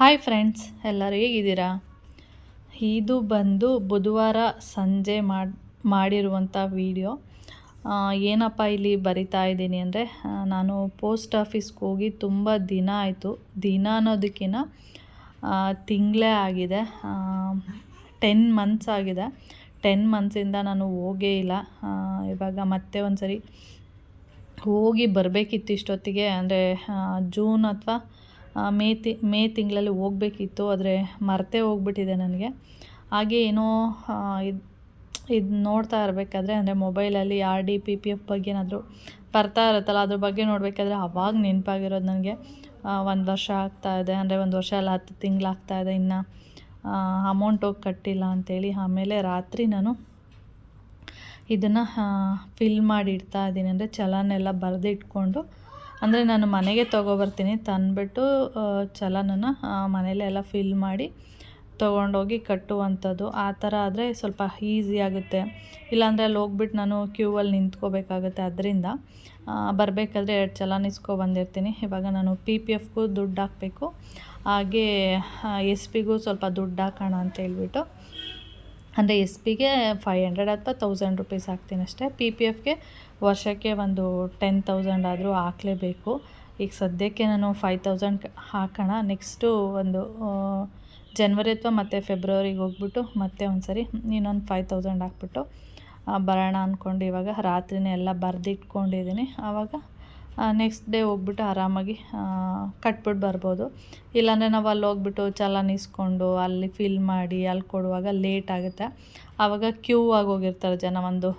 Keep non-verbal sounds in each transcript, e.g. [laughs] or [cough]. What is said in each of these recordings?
Hi friends, ಎಲ್ಲರೂ ಹೇಗಿದ್ದೀರಾ? ಇದು ಬಂದು ಬುಧವಾರ ಸಂಜೆ ಮಾಡಿ, ಮಾಡಿರುವಂಥ ವೀಡಿಯೋ. ಏನಪ್ಪ ಇಲ್ಲಿ ಬರಿತಾ ಇದ್ದೀನಿ ಅಂದರೆ ನಾನು ಪೋಸ್ಟ್ ಆಫೀಸ್ಗೆ ಹೋಗಿ ತುಂಬ ದಿನ ಆಯಿತು. ದಿನ ಅನ್ನೋದಕ್ಕಿಂತ ತಿಂಗಳೇ ಆಗಿದೆ. ಟೆನ್ ಮಂತ್ಸ್ ಆಗಿದೆ. ಟೆನ್ ಮಂತ್ಸಿಂದ ನಾನು ಹೋಗೇ ಇಲ್ಲ. ಇವಾಗ ಮತ್ತೆ ಒಂದು ಸರಿ ಹೋಗಿ ಬರಬೇಕಿತ್ತು ಇಷ್ಟೊತ್ತಿಗೆ. ಅಂದರೆ ಜೂನ್ ಅಥವಾ ಮೇ ತಿ, ಮೇ ತಿಂಗಳಲ್ಲಿ ಹೋಗಬೇಕಿತ್ತು, ಆದರೆ ಮರ್ತೇ ಹೋಗ್ಬಿಟ್ಟಿದೆ ನನಗೆ. ಹಾಗೆ ಏನೋ ಇದು ಇದು ನೋಡ್ತಾ ಇರಬೇಕಾದ್ರೆ, ಅಂದರೆ ಮೊಬೈಲಲ್ಲಿ R D P P F ಬಗ್ಗೆ ಏನಾದರೂ ಬರ್ತಾ ಇರುತ್ತಲ್ಲ, ಅದ್ರ ಬಗ್ಗೆ ನೋಡಬೇಕಾದ್ರೆ ಅವಾಗ ನೆನಪಾಗಿರೋದು ನನಗೆ. ಒಂದು ವರ್ಷ ಆಗ್ತಾ ಇದೆ, ಅಂದರೆ ಒಂದು ವರ್ಷ ಅಲ್ಲ, ಹತ್ತು ತಿಂಗಳಾಗ್ತಾ ಇದೆ ಇನ್ನು. ಅಮೌಂಟ್ ಹೋಗಿ ಕಟ್ಟಿಲ್ಲ ಅಂತೇಳಿ, ಆಮೇಲೆ ರಾತ್ರಿ ನಾನು ಇದನ್ನು ಫಿಲ್ ಮಾಡಿ ಇಡ್ತಾ ಇದ್ದೀನಿ. ಅಂದರೆ ಚಲನೆಲ್ಲ ಬರೆದಿಟ್ಕೊಂಡು ಅಂದರೆ ನಾನು ಮನೆಗೆ ತೊಗೊಬರ್ತೀನಿ ತಂದುಬಿಟ್ಟು ಚಲನನ್ನು ಮನೇಲೆ ಎಲ್ಲ ಫಿಲ್ ಮಾಡಿ ತೊಗೊಂಡೋಗಿ ಕಟ್ಟುವಂಥದ್ದು. ಆ ಥರ ಆದರೆ ಸ್ವಲ್ಪ ಈಸಿ ಆಗುತ್ತೆ. ಇಲ್ಲಾಂದರೆ ಅಲ್ಲಿ ಹೋಗ್ಬಿಟ್ಟು ನಾನು ಕ್ಯೂ ಅಲ್ಲಿ ನಿಂತ್ಕೋಬೇಕಾಗುತ್ತೆ ಅದರಿಂದ. ಬರಬೇಕಾದ್ರೆ ಎರಡು ಚಲನ್ ಇಸ್ಕೊ ಬಂದಿರ್ತೀನಿ. ಇವಾಗ ನಾನು ಪಿ ಪಿ ಎಫ್ಗೂ ದುಡ್ಡು ಹಾಕಬೇಕು. ಹಾಗೆ ಎಸ್ ಪಿಗೂ ಸ್ವಲ್ಪ ದುಡ್ಡು ಹಾಕೋಣ ಅಂತ ಹೇಳ್ಬಿಟ್ಟು. ಅಂದರೆ ಎಸ್ ಪಿಗೆ ಫೈವ್ ಹಂಡ್ರೆಡ್ ಅಥವಾ ತೌಸಂಡ್ ರುಪೀಸ್ ಹಾಕ್ತೀನಿ ಅಷ್ಟೇ ಪಿ ಪಿ ಎಫ್ಗೆ ವರ್ಷಕ್ಕೆ ಒಂದು ಟೆನ್ ತೌಸಂಡ್ ಆದರೂ ಹಾಕಲೇಬೇಕು. ಈಗ ಸದ್ಯಕ್ಕೆ ನಾನು ಫೈವ್ ತೌಸಂಡ್ ಹಾಕೋಣ. ನೆಕ್ಸ್ಟು ಒಂದು ಜನ್ವರಿ ಅಥವಾ ಮತ್ತು ಫೆಬ್ರವರಿಗೆ ಹೋಗ್ಬಿಟ್ಟು ಮತ್ತೆ ಒಂದು ಸರಿ ಇನ್ನೊಂದು ಫೈವ್ ತೌಸಂಡ್ ಹಾಕ್ಬಿಟ್ಟು ಬರೋಣ ಅಂದ್ಕೊಂಡು ಇವಾಗ ರಾತ್ರಿನೇ ಎಲ್ಲ ಬರೆದಿಟ್ಕೊಂಡಿದ್ದೀನಿ. ಆವಾಗ ನೆಕ್ಸ್ಟ್ ಡೇ ಹೋಗ್ಬಿಟ್ಟು ಆರಾಮಾಗಿ ಕಟ್ಬಿಟ್ಟು ಬರ್ಬೋದು. ಇಲ್ಲಾಂದರೆ ನಾವು ಅಲ್ಲಿ ಹೋಗ್ಬಿಟ್ಟು ಚಲನ್ ಇಸ್ಕೊಂಡು ಅಲ್ಲಿ ಫಿಲ್ ಮಾಡಿ, ಅಲ್ಲಿ ಕೊಡುವಾಗ ಲೇಟ್ ಆಗುತ್ತೆ. ಆವಾಗ ಕ್ಯೂ ಹೋಗಿರ್ತಾರೆ ಜನ ಒಂದು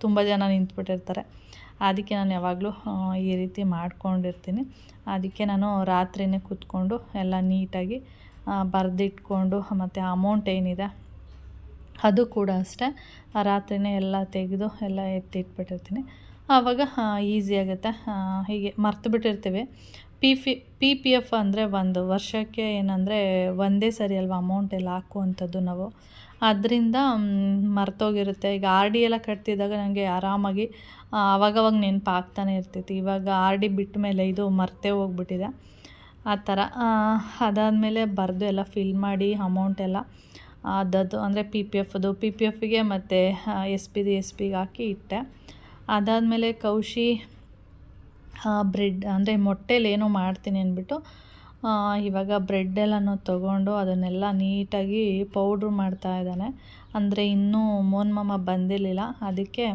ತುಂಬ ಜನ ನಿಂತ್ಬಿಟ್ಟಿರ್ತಾರೆ. ಅದಕ್ಕೆ ನಾನು ಯಾವಾಗಲೂ ಈ ರೀತಿ ಮಾಡ್ಕೊಂಡಿರ್ತೀನಿ. ಅದಕ್ಕೆ ನಾನು ರಾತ್ರಿನೇ ಕೂತ್ಕೊಂಡು ಎಲ್ಲ ನೀಟಾಗಿ ಬರೆದಿಟ್ಕೊಂಡು ಮತ್ತು ಅಮೌಂಟ್ ಏನಿದೆ ಅದು ಕೂಡ ಅಷ್ಟೇ. ಆ, ರಾತ್ರಿನೇ ಎಲ್ಲ ತೆಗೆದು ಎಲ್ಲ ಎತ್ತಿಟ್ಬಿಟ್ಟಿರ್ತೀನಿ. ಆವಾಗ ಈಸಿ ಆಗುತ್ತೆ. ಹೀಗೆ ಮರ್ತು ಬಿಟ್ಟಿರ್ತೀವಿ. P F P P F ಅಂದರೆ ಒಂದು ವರ್ಷಕ್ಕೆ ಏನಂದರೆ ಒಂದೇ ಸರಿ ಅಲ್ವಾ ಅಮೌಂಟ್ ಎಲ್ಲ ಹಾಕುವಂಥದ್ದು ನಾವು. ಅದರಿಂದ ಮರ್ತೋಗಿರುತ್ತೆ. ಈಗ ಆರ್ ಡಿ ಎಲ್ಲ ಕಟ್ತಿದ್ದಾಗ ನನಗೆ ಆರಾಮಾಗಿ ಆವಾಗವಾಗ ನೆನಪು ಆಗ್ತಾನೆ ಇರ್ತೈತಿ ಇವಾಗ ಆರ್ ಡಿ ಬಿಟ್ಟ ಮೇಲೆ ಇದು ಮರ್ತೇ ಹೋಗ್ಬಿಟ್ಟಿದೆ. ಆ ಥರ ಅದಾದಮೇಲೆ ಬರೆದು ಎಲ್ಲ ಫಿಲ್ ಮಾಡಿ ಅಮೌಂಟ್ ಎಲ್ಲ ಅದದು ಅಂದರೆ ಪಿ ಪಿ ಎಫ್ದು ಪಿ ಪಿ ಎಫ್ಗೆ ಮತ್ತು ಎಸ್ ಪಿದು ಎಸ್ ಪಿಗೆ ಹಾಕಿ ಇಟ್ಟೆ. ಅದಾದಮೇಲೆ ಕೌಶಿ ಬ್ರೆಡ್ ಅಂದರೆ ಮೊಟ್ಟೆಲಿ ಏನೋ ಮಾಡ್ತೀನಿ ಅಂದ್ಬಿಟ್ಟು ಇವಾಗ ಬ್ರೆಡ್ ಎಲ್ಲನೂ ತೊಗೊಂಡು ಅದನ್ನೆಲ್ಲ ನೀಟಾಗಿ ಪೌಡ್ರ್ ಮಾಡ್ತಾ ಇದ್ದಾನೆ. ಅಂದರೆ ಇನ್ನೂ ಮೋನ್ ಮಾಮ ಬಂದಿರಲಿಲ್ಲ. ಅದಕ್ಕೆ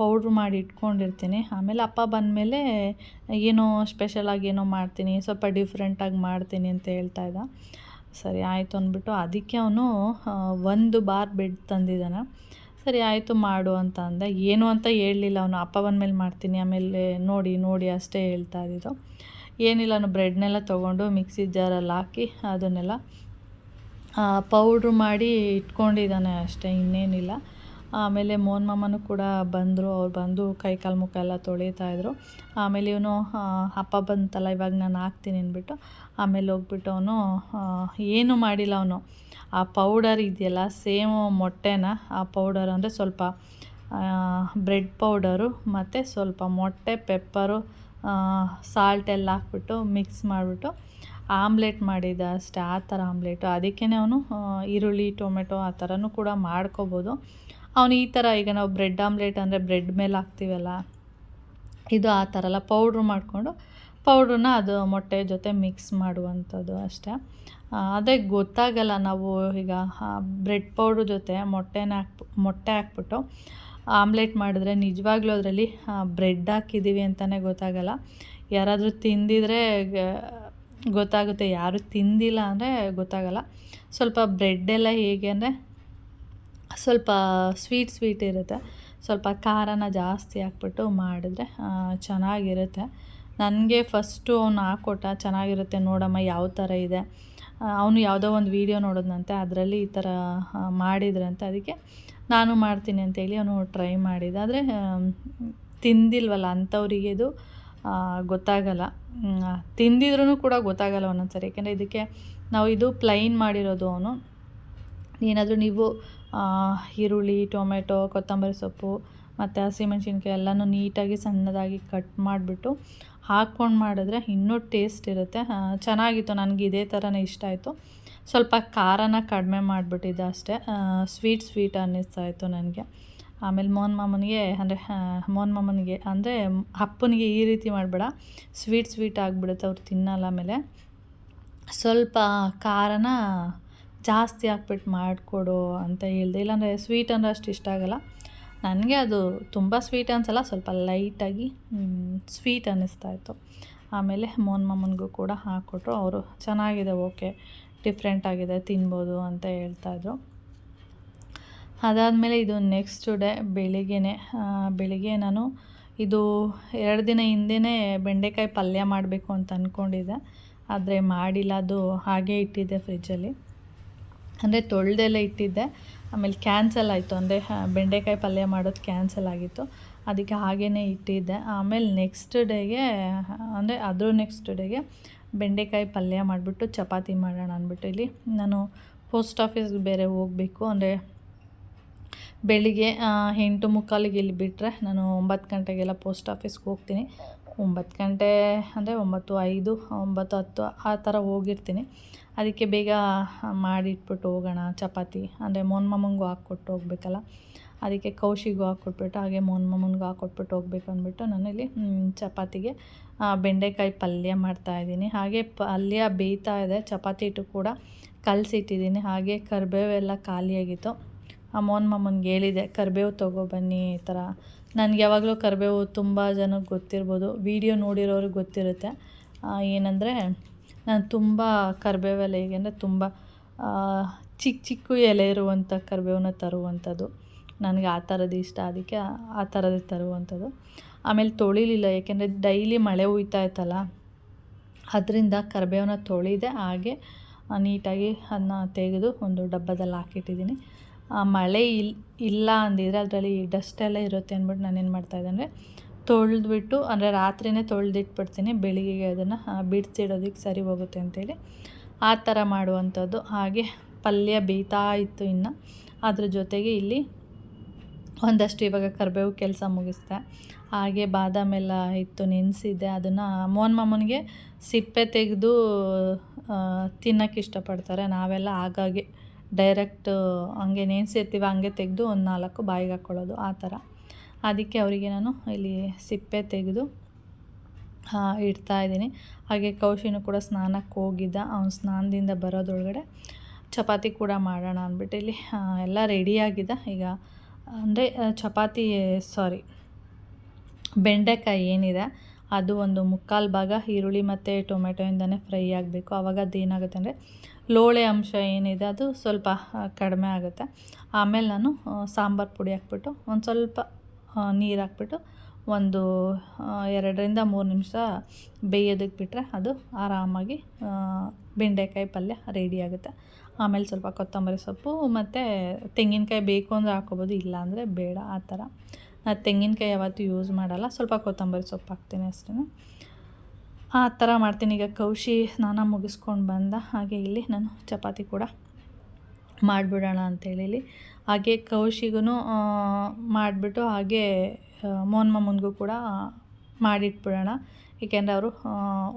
ಪೌಡ್ರ್ ಮಾಡಿ ಇಟ್ಕೊಂಡಿರ್ತೀನಿ. ಆಮೇಲೆ ಅಪ್ಪ ಬಂದಮೇಲೆ ಏನೋ ಸ್ಪೆಷಲಾಗಿ ಏನೋ ಮಾಡ್ತೀನಿ. ಸ್ವಲ್ಪ ಡಿಫ್ರೆಂಟಾಗಿ ಮಾಡ್ತೀನಿ ಅಂತ ಹೇಳ್ತಾ ಇದ್ದ. ಸರಿ, ಆಯಿತು ಅಂದ್ಬಿಟ್ಟು ಅದಕ್ಕೆ ಅವನು ಒಂದು ಬಾರ್ ಬೆಡ್ ತಂದಿದ್ದಾನೆ. ಸರಿ ಆಯಿತು ಮಾಡು ಅಂತ ಅಂದೆ. ಏನು ಅಂತ ಹೇಳಲಿಲ್ಲ ಅವನು. ಅಪ್ಪ ಬಂದಮೇಲೆ ಮಾಡ್ತೀನಿ. ಆಮೇಲೆ ನೋಡಿ ನೋಡಿ ಅಷ್ಟೇ ಹೇಳ್ತಾ ಇದ್ದಿದ್ದು ಏನಿಲ್ಲ ನಾನು ಬ್ರೆಡ್ನೆಲ್ಲ ತೊಗೊಂಡು ಮಿಕ್ಸಿ ಜಾರಲ್ಲಿ ಹಾಕಿ ಅದನ್ನೆಲ್ಲ ಪೌಡ್ರ್ ಮಾಡಿ ಇಟ್ಕೊಂಡಿದ್ದಾನೆ ಅಷ್ಟೇ, ಇನ್ನೇನಿಲ್ಲ. ಆಮೇಲೆ ಮೋನ್ ಮಾಮನೂ ಕೂಡ ಬಂದರು. ಅವ್ರು ಬಂದು ಕೈ ಕಾಲು ಮುಖ ಎಲ್ಲ ತೊಳಿತಾಯಿದ್ರು ಆಮೇಲೆ ಇವನು ಅಪ್ಪ ಬಂತಲ್ಲ, ಇವಾಗ ನಾನು ಹಾಕ್ತೀನಿ ಅಂದ್ಬಿಟ್ಟು, ಆಮೇಲೆ ಹೋಗ್ಬಿಟ್ಟು ಅವನು ಏನು ಮಾಡಿಲ್ಲ ಅವನು. ಆ ಪೌಡರ್ ಇದೆಯಲ್ಲ ಸೇಮ್ ಮೊಟ್ಟೆನ ಆ ಪೌಡರ್ ಅಂದರೆ ಸ್ವಲ್ಪ ಬ್ರೆಡ್ ಪೌಡರು ಮತ್ತು ಸ್ವಲ್ಪ ಮೊಟ್ಟೆ ಪೆಪ್ಪರು ಸಾಲ್ಟ್ ಎಲ್ಲ ಹಾಕ್ಬಿಟ್ಟು ಮಿಕ್ಸ್ ಮಾಡಿಬಿಟ್ಟು ಆಮ್ಲೆಟ್ ಮಾಡಿದ ಅಷ್ಟೇ, ಆ ಥರ ಆಮ್ಲೆಟು ಅದಕ್ಕೇ ಅವನು ಈರುಳ್ಳಿ, ಟೊಮೆಟೊ ಆ ಥರನೂ ಕೂಡ ಮಾಡ್ಕೋಬೋದು. ಅವನು ಈ ಥರ ಈಗ ನಾವು ಬ್ರೆಡ್ ಆಮ್ಲೆಟ್ ಅಂದರೆ ಬ್ರೆಡ್ ಮೇಲೆ ಹಾಕ್ತೀವಲ್ಲ, ಇದು ಆ ಥರ ಎಲ್ಲ ಪೌಡ್ರ್ ಮಾಡಿಕೊಂಡು ಪೌಡ್ರನ್ನ ಅದು ಮೊಟ್ಟೆ ಜೊತೆ ಮಿಕ್ಸ್ ಮಾಡುವಂಥದ್ದು ಅಷ್ಟೇ. ಅದೇ ಗೊತ್ತಾಗಲ್ಲ ನಾವು ಈಗ ಬ್ರೆಡ್ ಪೌಡ್ರ್ ಜೊತೆ ಮೊಟ್ಟೆನ ಹಾಕ್ಬು, ಮೊಟ್ಟೆ ಹಾಕ್ಬಿಟ್ಟು ಆಮ್ಲೆಟ್ ಮಾಡಿದ್ರೆ ನಿಜವಾಗ್ಲೂ ಅದರಲ್ಲಿ ಬ್ರೆಡ್ ಹಾಕಿದ್ದೀವಿ ಅಂತಲೇ ಗೊತ್ತಾಗಲ್ಲ. ಯಾರಾದರೂ ತಿಂದಿದ್ರೆ ಗೊತ್ತಾಗುತ್ತೆ. ಯಾರು ತಿಂದಿಲ್ಲ ಅಂದರೆ ಗೊತ್ತಾಗಲ್ಲ. ಸ್ವಲ್ಪ ಬ್ರೆಡ್ ಎಲ್ಲ ಹೇಗೆ ಅಂದರೆ, ಸ್ವಲ್ಪ ಸ್ವೀಟ್ ಸ್ವೀಟ್ ಇರುತ್ತೆ. ಸ್ವಲ್ಪ ಖಾರನ ಜಾಸ್ತಿ ಹಾಕ್ಬಿಟ್ಟು ಮಾಡಿದ್ರೆ ಚೆನ್ನಾಗಿರುತ್ತೆ. ನನಗೆ ಫಸ್ಟು ಅವ್ನು ಹಾಕ್ಕೊಟ್ಟ ಚೆನ್ನಾಗಿರುತ್ತೆ ನೋಡಮ್ಮ, ಯಾವ ಥರ ಇದೆ. ಅವನು ಯಾವುದೋ ಒಂದು ವೀಡಿಯೋ ನೋಡೋದಂತೆ ಅದರಲ್ಲಿ ಈ ಥರ ಮಾಡಿದ್ರಂತೆ. ಅದಕ್ಕೆ ನಾನು ಮಾಡ್ತೀನಿ ಅಂತೇಳಿ ಅವನು ಟ್ರೈ ಮಾಡಿದ. ಆದರೆ ತಿಂದಿಲ್ವಲ್ಲ, ಅಂಥವ್ರಿಗೆ ಇದು ಗೊತ್ತಾಗಲ್ಲ. ತಿಂದಿದ್ರೂ ಕೂಡ ಗೊತ್ತಾಗಲ್ಲ ಒಂದೊಂದು ಸರಿ ಯಾಕೆಂದರೆ ಇದಕ್ಕೆ ನಾವು ಇದು ಪ್ಲೈನ್ ಮಾಡಿರೋದು ಅವನು. ಏನಾದರೂ ನೀವು ಈರುಳ್ಳಿ ಟೊಮೆಟೊ ಕೊತ್ತಂಬರಿ ಸೊಪ್ಪು ಮತ್ತು ಹಸಿಮೆಣ್ಸಿನ್ಕಾಯಿ ಎಲ್ಲನೂ ನೀಟಾಗಿ ಸಣ್ಣದಾಗಿ ಕಟ್ ಮಾಡಿಬಿಟ್ಟು ಹಾಕ್ಕೊಂಡು ಮಾಡಿದ್ರೆ ಇನ್ನೂ ಟೇಸ್ಟ್ ಇರುತ್ತೆ. ಚೆನ್ನಾಗಿತ್ತು. ನನಗೆ ಇದೇ ಥರನೇ ಇಷ್ಟ ಆಯಿತು. ಸ್ವಲ್ಪ ಖಾರನ ಕಡಿಮೆ ಮಾಡಿಬಿಟ್ಟಿದ್ದೆ ಅಷ್ಟೇ. ಸ್ವೀಟ್ ಸ್ವೀಟ್ ಅನ್ನಿಸ್ತಾ ಇತ್ತು ನನಗೆ. ಆಮೇಲೆ ಮೋಹನ್ ಮಾಮನಿಗೆ ಅಂದರೆ ಮೋಹನ್ ಮಾಮನಿಗೆ ಅಂದರೆ ಅಪ್ಪನಿಗೆ ಈ ರೀತಿ ಮಾಡಬೇಡ. ಸ್ವೀಟ್ ಸ್ವೀಟ್ ಆಗಿಬಿಡುತ್ತೆ ಅವ್ರು ತಿನ್ನಲ್ಲ ಆಮೇಲೆ. ಸ್ವಲ್ಪ ಖಾರನ ಜಾಸ್ತಿ ಹಾಕ್ಬಿಟ್ಟು ಮಾಡಿಕೊಡು ಅಂತ ಹೇಳಿದೆ. ಇಲ್ಲಾಂದರೆ ಸ್ವೀಟ್ ಅಂದರೆ ಅಷ್ಟು ಇಷ್ಟ ಆಗಲ್ಲ. ನನಗೆ ಅದು ತುಂಬ ಸ್ವೀಟ್ ಅನ್ಸಲ್ಲ, ಸ್ವಲ್ಪ ಲೈಟಾಗಿ ಸ್ವೀಟ್ ಅನ್ನಿಸ್ತಾ ಇತ್ತು. ಆಮೇಲೆ ಮೋನ್ ಮಾಮನಿಗೂ ಕೂಡ ಹಾಕ್ಕೊಟ್ರು. ಅವರು ಚೆನ್ನಾಗಿದೆ, ಓಕೆ ಡಿಫ್ರೆಂಟ್ ಆಗಿದೆ, ತಿನ್ಬೋದು ಅಂತ ಹೇಳ್ತಾಯಿದ್ರು ಅದಾದಮೇಲೆ ಇದು ನೆಕ್ಸ್ಟ್ ಡೇ ಬೆಳಿಗ್ಗೆನೆ ಬೆಳಿಗ್ಗೆ ನಾನು ಇದು ಎರಡು ದಿನ ಹಿಂದೆ ಬೆಂಡೆಕಾಯಿ ಪಲ್ಯ ಮಾಡಬೇಕು ಅಂತ ಅಂದ್ಕೊಂಡಿದ್ದೆ ಆದರೆ ಮಾಡಿಲ್ಲ, ಅದು ಹಾಗೆ ಇಟ್ಟಿದ್ದೆ ಫ್ರಿಜ್ಜಲ್ಲಿ ಅಂದರೆ ತೊಳೆದೆಲ್ಲ ಇಟ್ಟಿದ್ದೆ. ಆಮೇಲೆ ಕ್ಯಾನ್ಸಲ್ ಆಯಿತು ಅಂದರೆ ಬೆಂಡೆಕಾಯಿ ಪಲ್ಯ ಮಾಡೋದು ಕ್ಯಾನ್ಸಲ್ ಆಗಿತ್ತು. ಅದಕ್ಕೆ ಹಾಗೇ ಇಟ್ಟಿದ್ದೆ. ಆಮೇಲೆ ನೆಕ್ಸ್ಟ್ ಡೇಗೆ ಅಂದರೆ ಅದ್ರ ನೆಕ್ಸ್ಟ್ ಡೇಗೆ ಬೆಂಡೆಕಾಯಿ ಪಲ್ಯ ಮಾಡಿಬಿಟ್ಟು ಚಪಾತಿ ಮಾಡೋಣ ಅಂದ್ಬಿಟ್ಟು ಇಲ್ಲಿ ನಾನು ಪೋಸ್ಟ್ ಆಫೀಸ್ಗೆ ಬೇರೆ ಹೋಗಬೇಕು. ಅಂದರೆ ಬೆಳಿಗ್ಗೆ ಎಂಟು ಮುಕ್ಕಾಲಿಗೆ ಇಲ್ಲಿ ಬಿಟ್ಟರೆ ನಾನು ಒಂಬತ್ತು ಗಂಟೆಗೆಲ್ಲ ಪೋಸ್ಟ್ ಆಫೀಸ್ಗೆ ಹೋಗ್ತೀನಿ. ಒಂಬತ್ತು ಗಂಟೆ ಅಂದರೆ ಒಂಬತ್ತು ಐದು, ಒಂಬತ್ತು ಹತ್ತು ಆ ಥರ ಹೋಗಿರ್ತೀನಿ. ಅದಕ್ಕೆ ಬೇಗ ಮಾಡಿಟ್ಬಿಟ್ಟು ಹೋಗೋಣ, ಚಪಾತಿ. ಅಂದರೆ ಮೋಹನ್ ಮಾಮಂಗೂ ಹಾಕ್ಕೊಟ್ಟು ಹೋಗ್ಬೇಕಲ್ಲ. ಅದಕ್ಕೆ ಕೌಶಿಗೂ ಹಾಕ್ಕೊಟ್ಬಿಟ್ಟು, ಹಾಗೆ ಮೋಹನ್ ಮಾಮನ್ಗೂ ಹಾಕ್ಕೊಟ್ಬಿಟ್ಟು ಹೋಗ್ಬೇಕು ಅಂದ್ಬಿಟ್ಟು ನಾನಿಲ್ಲಿ ಚಪಾತಿಗೆ ಬೆಂಡೆಕಾಯಿ ಪಲ್ಯ ಮಾಡ್ತಾಯಿದ್ದೀನಿ ಹಾಗೆ ಪಲ್ಯ ಬೇಯ್ತಾ ಇದೆ, ಚಪಾತಿ ಹಿಟ್ಟು ಕೂಡ ಕಲಸಿಟ್ಟಿದ್ದೀನಿ. ಹಾಗೆ ಕರಿಬೇವೆಲ್ಲ ಖಾಲಿಯಾಗಿತ್ತು. ಆ ಮೋಹನ್ ಮಾಮನ್ಗೆ ಹೇಳಿದೆ, ಕರಿಬೇವು ತೊಗೊಬನ್ನಿ ಈ ಥರ. ನನಗೆ ಯಾವಾಗಲೂ ಕರಿಬೇವು ತುಂಬ ಜನಕ್ಕೆ ಗೊತ್ತಿರ್ಬೋದು, ವಿಡಿಯೋ ನೋಡಿರೋರಿಗೆ ಗೊತ್ತಿರುತ್ತೆ. ಏನಂದರೆ ನಾನು ತುಂಬ ಕರಿಬೇವೆಲ್ಲ ಹೇಗೆ ಅಂದರೆ ತುಂಬ ಚಿಕ್ಕ ಚಿಕ್ಕ ಎಲೆ ಇರುವಂಥ ಕರಿಬೇವನ್ನ ತರುವಂಥದ್ದು. ನನಗೆ ಆ ಥರದ್ದು ಇಷ್ಟ, ಅದಕ್ಕೆ ಆ- ಥರದ್ದು ತರುವಂಥದ್ದು. ಆಮೇಲೆ ತೊಳಿಲಿಲ್ಲ ಏಕೆಂದರೆ ಡೈಲಿ ಮಳೆ ಹುಯ್ತಾ ಇತ್ತಲ್ಲ, ಅದರಿಂದ ಕರಿಬೇವನ್ನ ತೊಳೆದೆ, ಹಾಗೆ ನೀಟಾಗಿ ಅದನ್ನ ತೆಗೆದು ಒಂದು ಡಬ್ಬದಲ್ಲಿ ಹಾಕಿಟ್ಟಿದ್ದೀನಿ. ಮಳೆ ಇಲ್, ಇಲ್ಲ ಅಂದಿದ್ರೆ ಅದರಲ್ಲಿ ಡಸ್ಟ್ ಎಲ್ಲ ಇರುತ್ತೆ ಅಂದ್ಬಿಟ್ಟು ನಾನೇನು ಮಾಡ್ತಾಯಿದ್ದೆ ಅಂದರೆ ತೊಳೆದ್ಬಿಟ್ಟು, ಅಂದರೆ ರಾತ್ರಿನೇ ತೊಳೆದಿಟ್ಬಿಡ್ತೀನಿ ಬೆಳಿಗ್ಗೆಗೆ ಅದನ್ನು ಬಿಡಿಸಿಡೋದಕ್ಕೆ ಸರಿ ಹೋಗುತ್ತೆ ಅಂತೇಳಿ ಆ ಥರ ಮಾಡುವಂಥದ್ದು. ಹಾಗೆ ಪಲ್ಯ ಬೇಯ್ತಾ ಇತ್ತು ಇನ್ನು. ಅದ್ರ ಜೊತೆಗೆ ಇಲ್ಲಿ ಒಂದಷ್ಟು ಇವಾಗ ಕರಿಬೇವು ಕೆಲಸ ಮುಗಿಸ್ದೆ. ಹಾಗೆ ಬಾದಾಮೆಲ್ಲ ಇತ್ತು, ನೆನೆಸಿದ್ದೆ. ಅದನ್ನು ಮೋಹನ್ ಮಾಮನಿಗೆ ಸಿಪ್ಪೆ ತೆಗೆದು ತಿನ್ನೋಕ್ಕೆ ಇಷ್ಟಪಡ್ತಾರೆ. ನಾವೆಲ್ಲ ಆಗಾಗೆ ಡೈರೆಕ್ಟ್, ಹಂಗೆ ನೆನೆಸಿರ್ತೀವಿ ಹಂಗೆ ತೆಗೆದು ಒಂದು ನಾಲ್ಕು ಬಾಯಿಗೆ ಹಾಕ್ಕೊಳ್ಳೋದು ಆ ಥರ. ಅದಕ್ಕೆ ಅವರಿಗೆ ನಾನು ಇಲ್ಲಿ ಸಿಪ್ಪೆ ತೆಗೆದು ಇಡ್ತಾ ಇದ್ದೀನಿ. ಹಾಗೆ ಕೌಶಿನೂ ಕೂಡ ಸ್ನಾನಕ್ಕೆ ಹೋಗಿದ್ದ. ಅವ್ನು ಸ್ನಾನದಿಂದ ಬರೋದ್ರೊಳಗಡೆ ಚಪಾತಿ ಕೂಡ ಮಾಡೋಣ ಅಂದ್ಬಿಟ್ಟು ಇಲ್ಲಿ ಎಲ್ಲ ರೆಡಿಯಾಗಿದೆ ಈಗ, ಅಂದರೆ ಚಪಾತಿ ಸಾರಿ ಬೆಂಡೆಕಾಯಿ ಏನಿದೆ, ಅದು ಒಂದು ಮುಕ್ಕಾಲು ಭಾಗ ಈರುಳ್ಳಿ ಮತ್ತು ಟೊಮೆಟೊಯಿಂದನೇ ಫ್ರೈ ಆಗಬೇಕು. ಆವಾಗ ಅದೇನಾಗುತ್ತೆ ಅಂದರೆ ಲೋಳೆ ಅಂಶ ಏನಿದೆ ಅದು ಸ್ವಲ್ಪ ಕಡಿಮೆ ಆಗುತ್ತೆ. ಆಮೇಲೆ ನಾನು ಸಾಂಬಾರು ಪುಡಿ ಹಾಕ್ಬಿಟ್ಟು ಒಂದು ಸ್ವಲ್ಪ ನೀರು ಹಾಕ್ಬಿಟ್ಟು ಒಂದು ಎರಡರಿಂದ ಮೂರು ನಿಮಿಷ ಬೇಯೋದಕ್ಕೆ ಬಿಟ್ಟರೆ ಅದು ಆರಾಮಾಗಿ ಬೆಂಡೆಕಾಯಿ ಪಲ್ಯ ರೆಡಿ ಆಗುತ್ತೆ. ಆಮೇಲೆ ಸ್ವಲ್ಪ ಕೊತ್ತಂಬರಿ ಸೊಪ್ಪು ಮತ್ತು ತೆಂಗಿನಕಾಯಿ ಬೇಕು ಅಂದರೆ ಹಾಕೋಬೋದು, ಇಲ್ಲ ಅಂದರೆ ಬೇಡ, ಆ ಥರ. ನಾನು ತೆಂಗಿನಕಾಯಿ ಯಾವತ್ತೂ ಯೂಸ್ ಮಾಡಲ್ಲ, ಸ್ವಲ್ಪ ಕೊತ್ತಂಬರಿ ಸೊಪ್ಪು ಹಾಕ್ತೀನಿ ಅಷ್ಟೇ ಆ ಥರ ಮಾಡ್ತೀನಿ. ಈಗ ಕೌಶಿ ಸ್ನಾನ ಮುಗಿಸ್ಕೊಂಡು ಬಂದ ಹಾಗೆ ಇಲ್ಲಿ ನಾನು ಚಪಾತಿ ಕೂಡ ಮಾಡಿಬಿಡೋಣ ಅಂತೇಳಿ ಇಲ್ಲಿ. ಹಾಗೆ ಕೌಶಿಗೂ ಮಾಡಿಬಿಟ್ಟು ಹಾಗೆ ಮೋನ್ ಮೋಹನ್ ಮಾಮನ್ಗೂ ಕೂಡ ಮಾಡಿಟ್ಬಿಡೋಣ. ಏಕೆಂದರೆ ಅವರು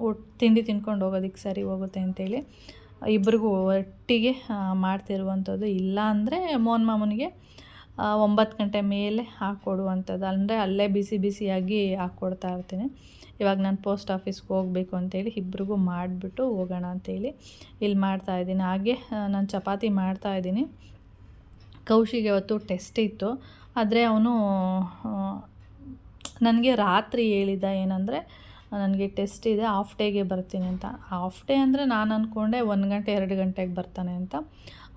ಊಟ, ತಿಂಡಿ ತಿನ್ಕೊಂಡು ಹೋಗೋದಕ್ಕೆ ಸರಿ ಹೋಗುತ್ತೆ ಅಂತೇಳಿ ಇಬ್ರಿಗೂ ಒಟ್ಟಿಗೆ ಮಾಡ್ತಿರುವಂಥದ್ದು ಇಲ್ಲ ಅಂದರೆ ಮೋಹನ್ ಮಾಮನಿಗೆ ಒಂಬತ್ತು ಗಂಟೆ ಮೇಲೆ ಹಾಕ್ಕೊಡುವಂಥದ್ದು ಅಂದರೆ ಅಲ್ಲೇ ಬಿಸಿ ಬಿಸಿಯಾಗಿ ಹಾಕ್ಕೊಡ್ತಾ ಇರ್ತೀನಿ. ಇವಾಗ ನಾನು ಪೋಸ್ಟ್ ಆಫೀಸ್ಗೆ ಹೋಗಬೇಕು ಅಂತೇಳಿ ಇಬ್ರಿಗೂ ಮಾಡಿಬಿಟ್ಟು ಹೋಗೋಣ ಅಂತೇಳಿ ಇಲ್ಲಿ ಮಾಡ್ತಾಯಿದ್ದೀನಿ ಹಾಗೆ ನಾನು ಚಪಾತಿ ಮಾಡ್ತಾಯಿದ್ದೀನಿ ಕೌಶಿಗೆ ಅವತ್ತು ಟೆಸ್ಟ್ ಇತ್ತು. ಆದರೆ ಅವನು ನನಗೆ ರಾತ್ರಿ ಹೇಳಿದ ಏನಂದರೆ ನನಗೆ ಟೆಸ್ಟ್ ಇದೆ ಹಾಫ್ ಡೇಗೆ ಬರ್ತೀನಿ ಅಂತ. ಹಾಫ್ ಡೇ ಅಂದರೆ ನಾನು ಅಂದ್ಕೊಂಡೆ ಒಂದು ಗಂಟೆ, ಎರಡು ಗಂಟೆಗೆ ಬರ್ತಾನೆ ಅಂತ.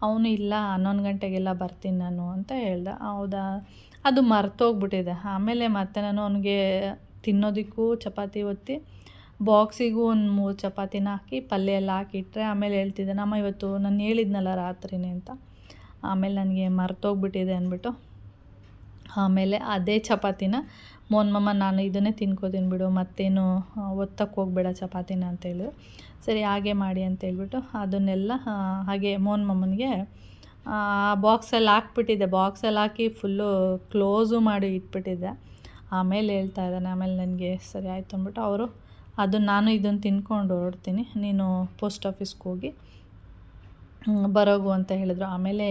ಅವನು ಇಲ್ಲ, ಹನ್ನೊಂದು ಗಂಟೆಗೆಲ್ಲ ಬರ್ತೀನಿ ನಾನು ಅಂತ ಹೇಳ್ದೆ. ಹೌದಾ? ಅದು ಮರ್ತೋಗ್ಬಿಟ್ಟಿದೆ. ಆಮೇಲೆ ಮತ್ತೆ ನಾನು ಅವನಿಗೆ ತಿನ್ನೋದಕ್ಕೂ ಚಪಾತಿ ಒತ್ತಿ, ಬಾಕ್ಸಿಗೂ ಒಂದು ಮೂರು ಚಪಾತಿನ ಹಾಕಿ, ಪಲ್ಯ ಎಲ್ಲ ಹಾಕಿಟ್ರೆ ಆಮೇಲೆ ಹೇಳ್ತಿದ್ದೆ, ನಮ್ಮ ಇವತ್ತು ನಾನು ಹೇಳಿದ್ನಲ್ಲ ರಾತ್ರಿನೇ ಅಂತ. ಆಮೇಲೆ ನನಗೆ ಮರ್ತೋಗ್ಬಿಟ್ಟಿದೆ ಅಂದ್ಬಿಟ್ಟು. ಆಮೇಲೆ ಅದೇ ಚಪಾತಿನ ಮೋನ್ ಮಾಮ ನಾನು ಇದನ್ನೇ ತಿನ್ಕೋತೀನಿ ಬಿಡು, ಮತ್ತೇನು ಒತ್ತಕ್ಕೆ ಹೋಗ್ಬೇಡ ಚಪಾತಿನ ಅಂತೇಳಿದ್ರು ಸರಿ, ಹಾಗೆ ಮಾಡಿ ಅಂತ ಹೇಳ್ಬಿಟ್ಟು ಅದನ್ನೆಲ್ಲ ಹಾಗೆ ಮೋನ್ಮಮ್ಮನಿಗೆ ಆ ಬಾಕ್ಸಲ್ಲಿ ಹಾಕ್ಬಿಟ್ಟಿದ್ದೆ. ಬಾಕ್ಸಲ್ಲಿ ಹಾಕಿ ಫುಲ್ಲು ಕ್ಲೋಸು ಮಾಡಿ ಇಟ್ಬಿಟ್ಟಿದ್ದೆ. ಆಮೇಲೆ ಹೇಳ್ತಾ ಇದ್ದಾನೆ, ಆಮೇಲೆ ನನಗೆ ಸರಿ ಆಯಿತು ಅಂದ್ಬಿಟ್ಟು ಅವರು, ಅದು ನಾನು ಇದನ್ನು ತಿನ್ಕೊಂಡು ಹೊರಡ್ತೀನಿ, ನೀನು ಪೋಸ್ಟ್ ಆಫೀಸ್ಗೆ ಹೋಗಿ ಬರೋಗು ಅಂತ ಹೇಳಿದ್ರು. ಆಮೇಲೆ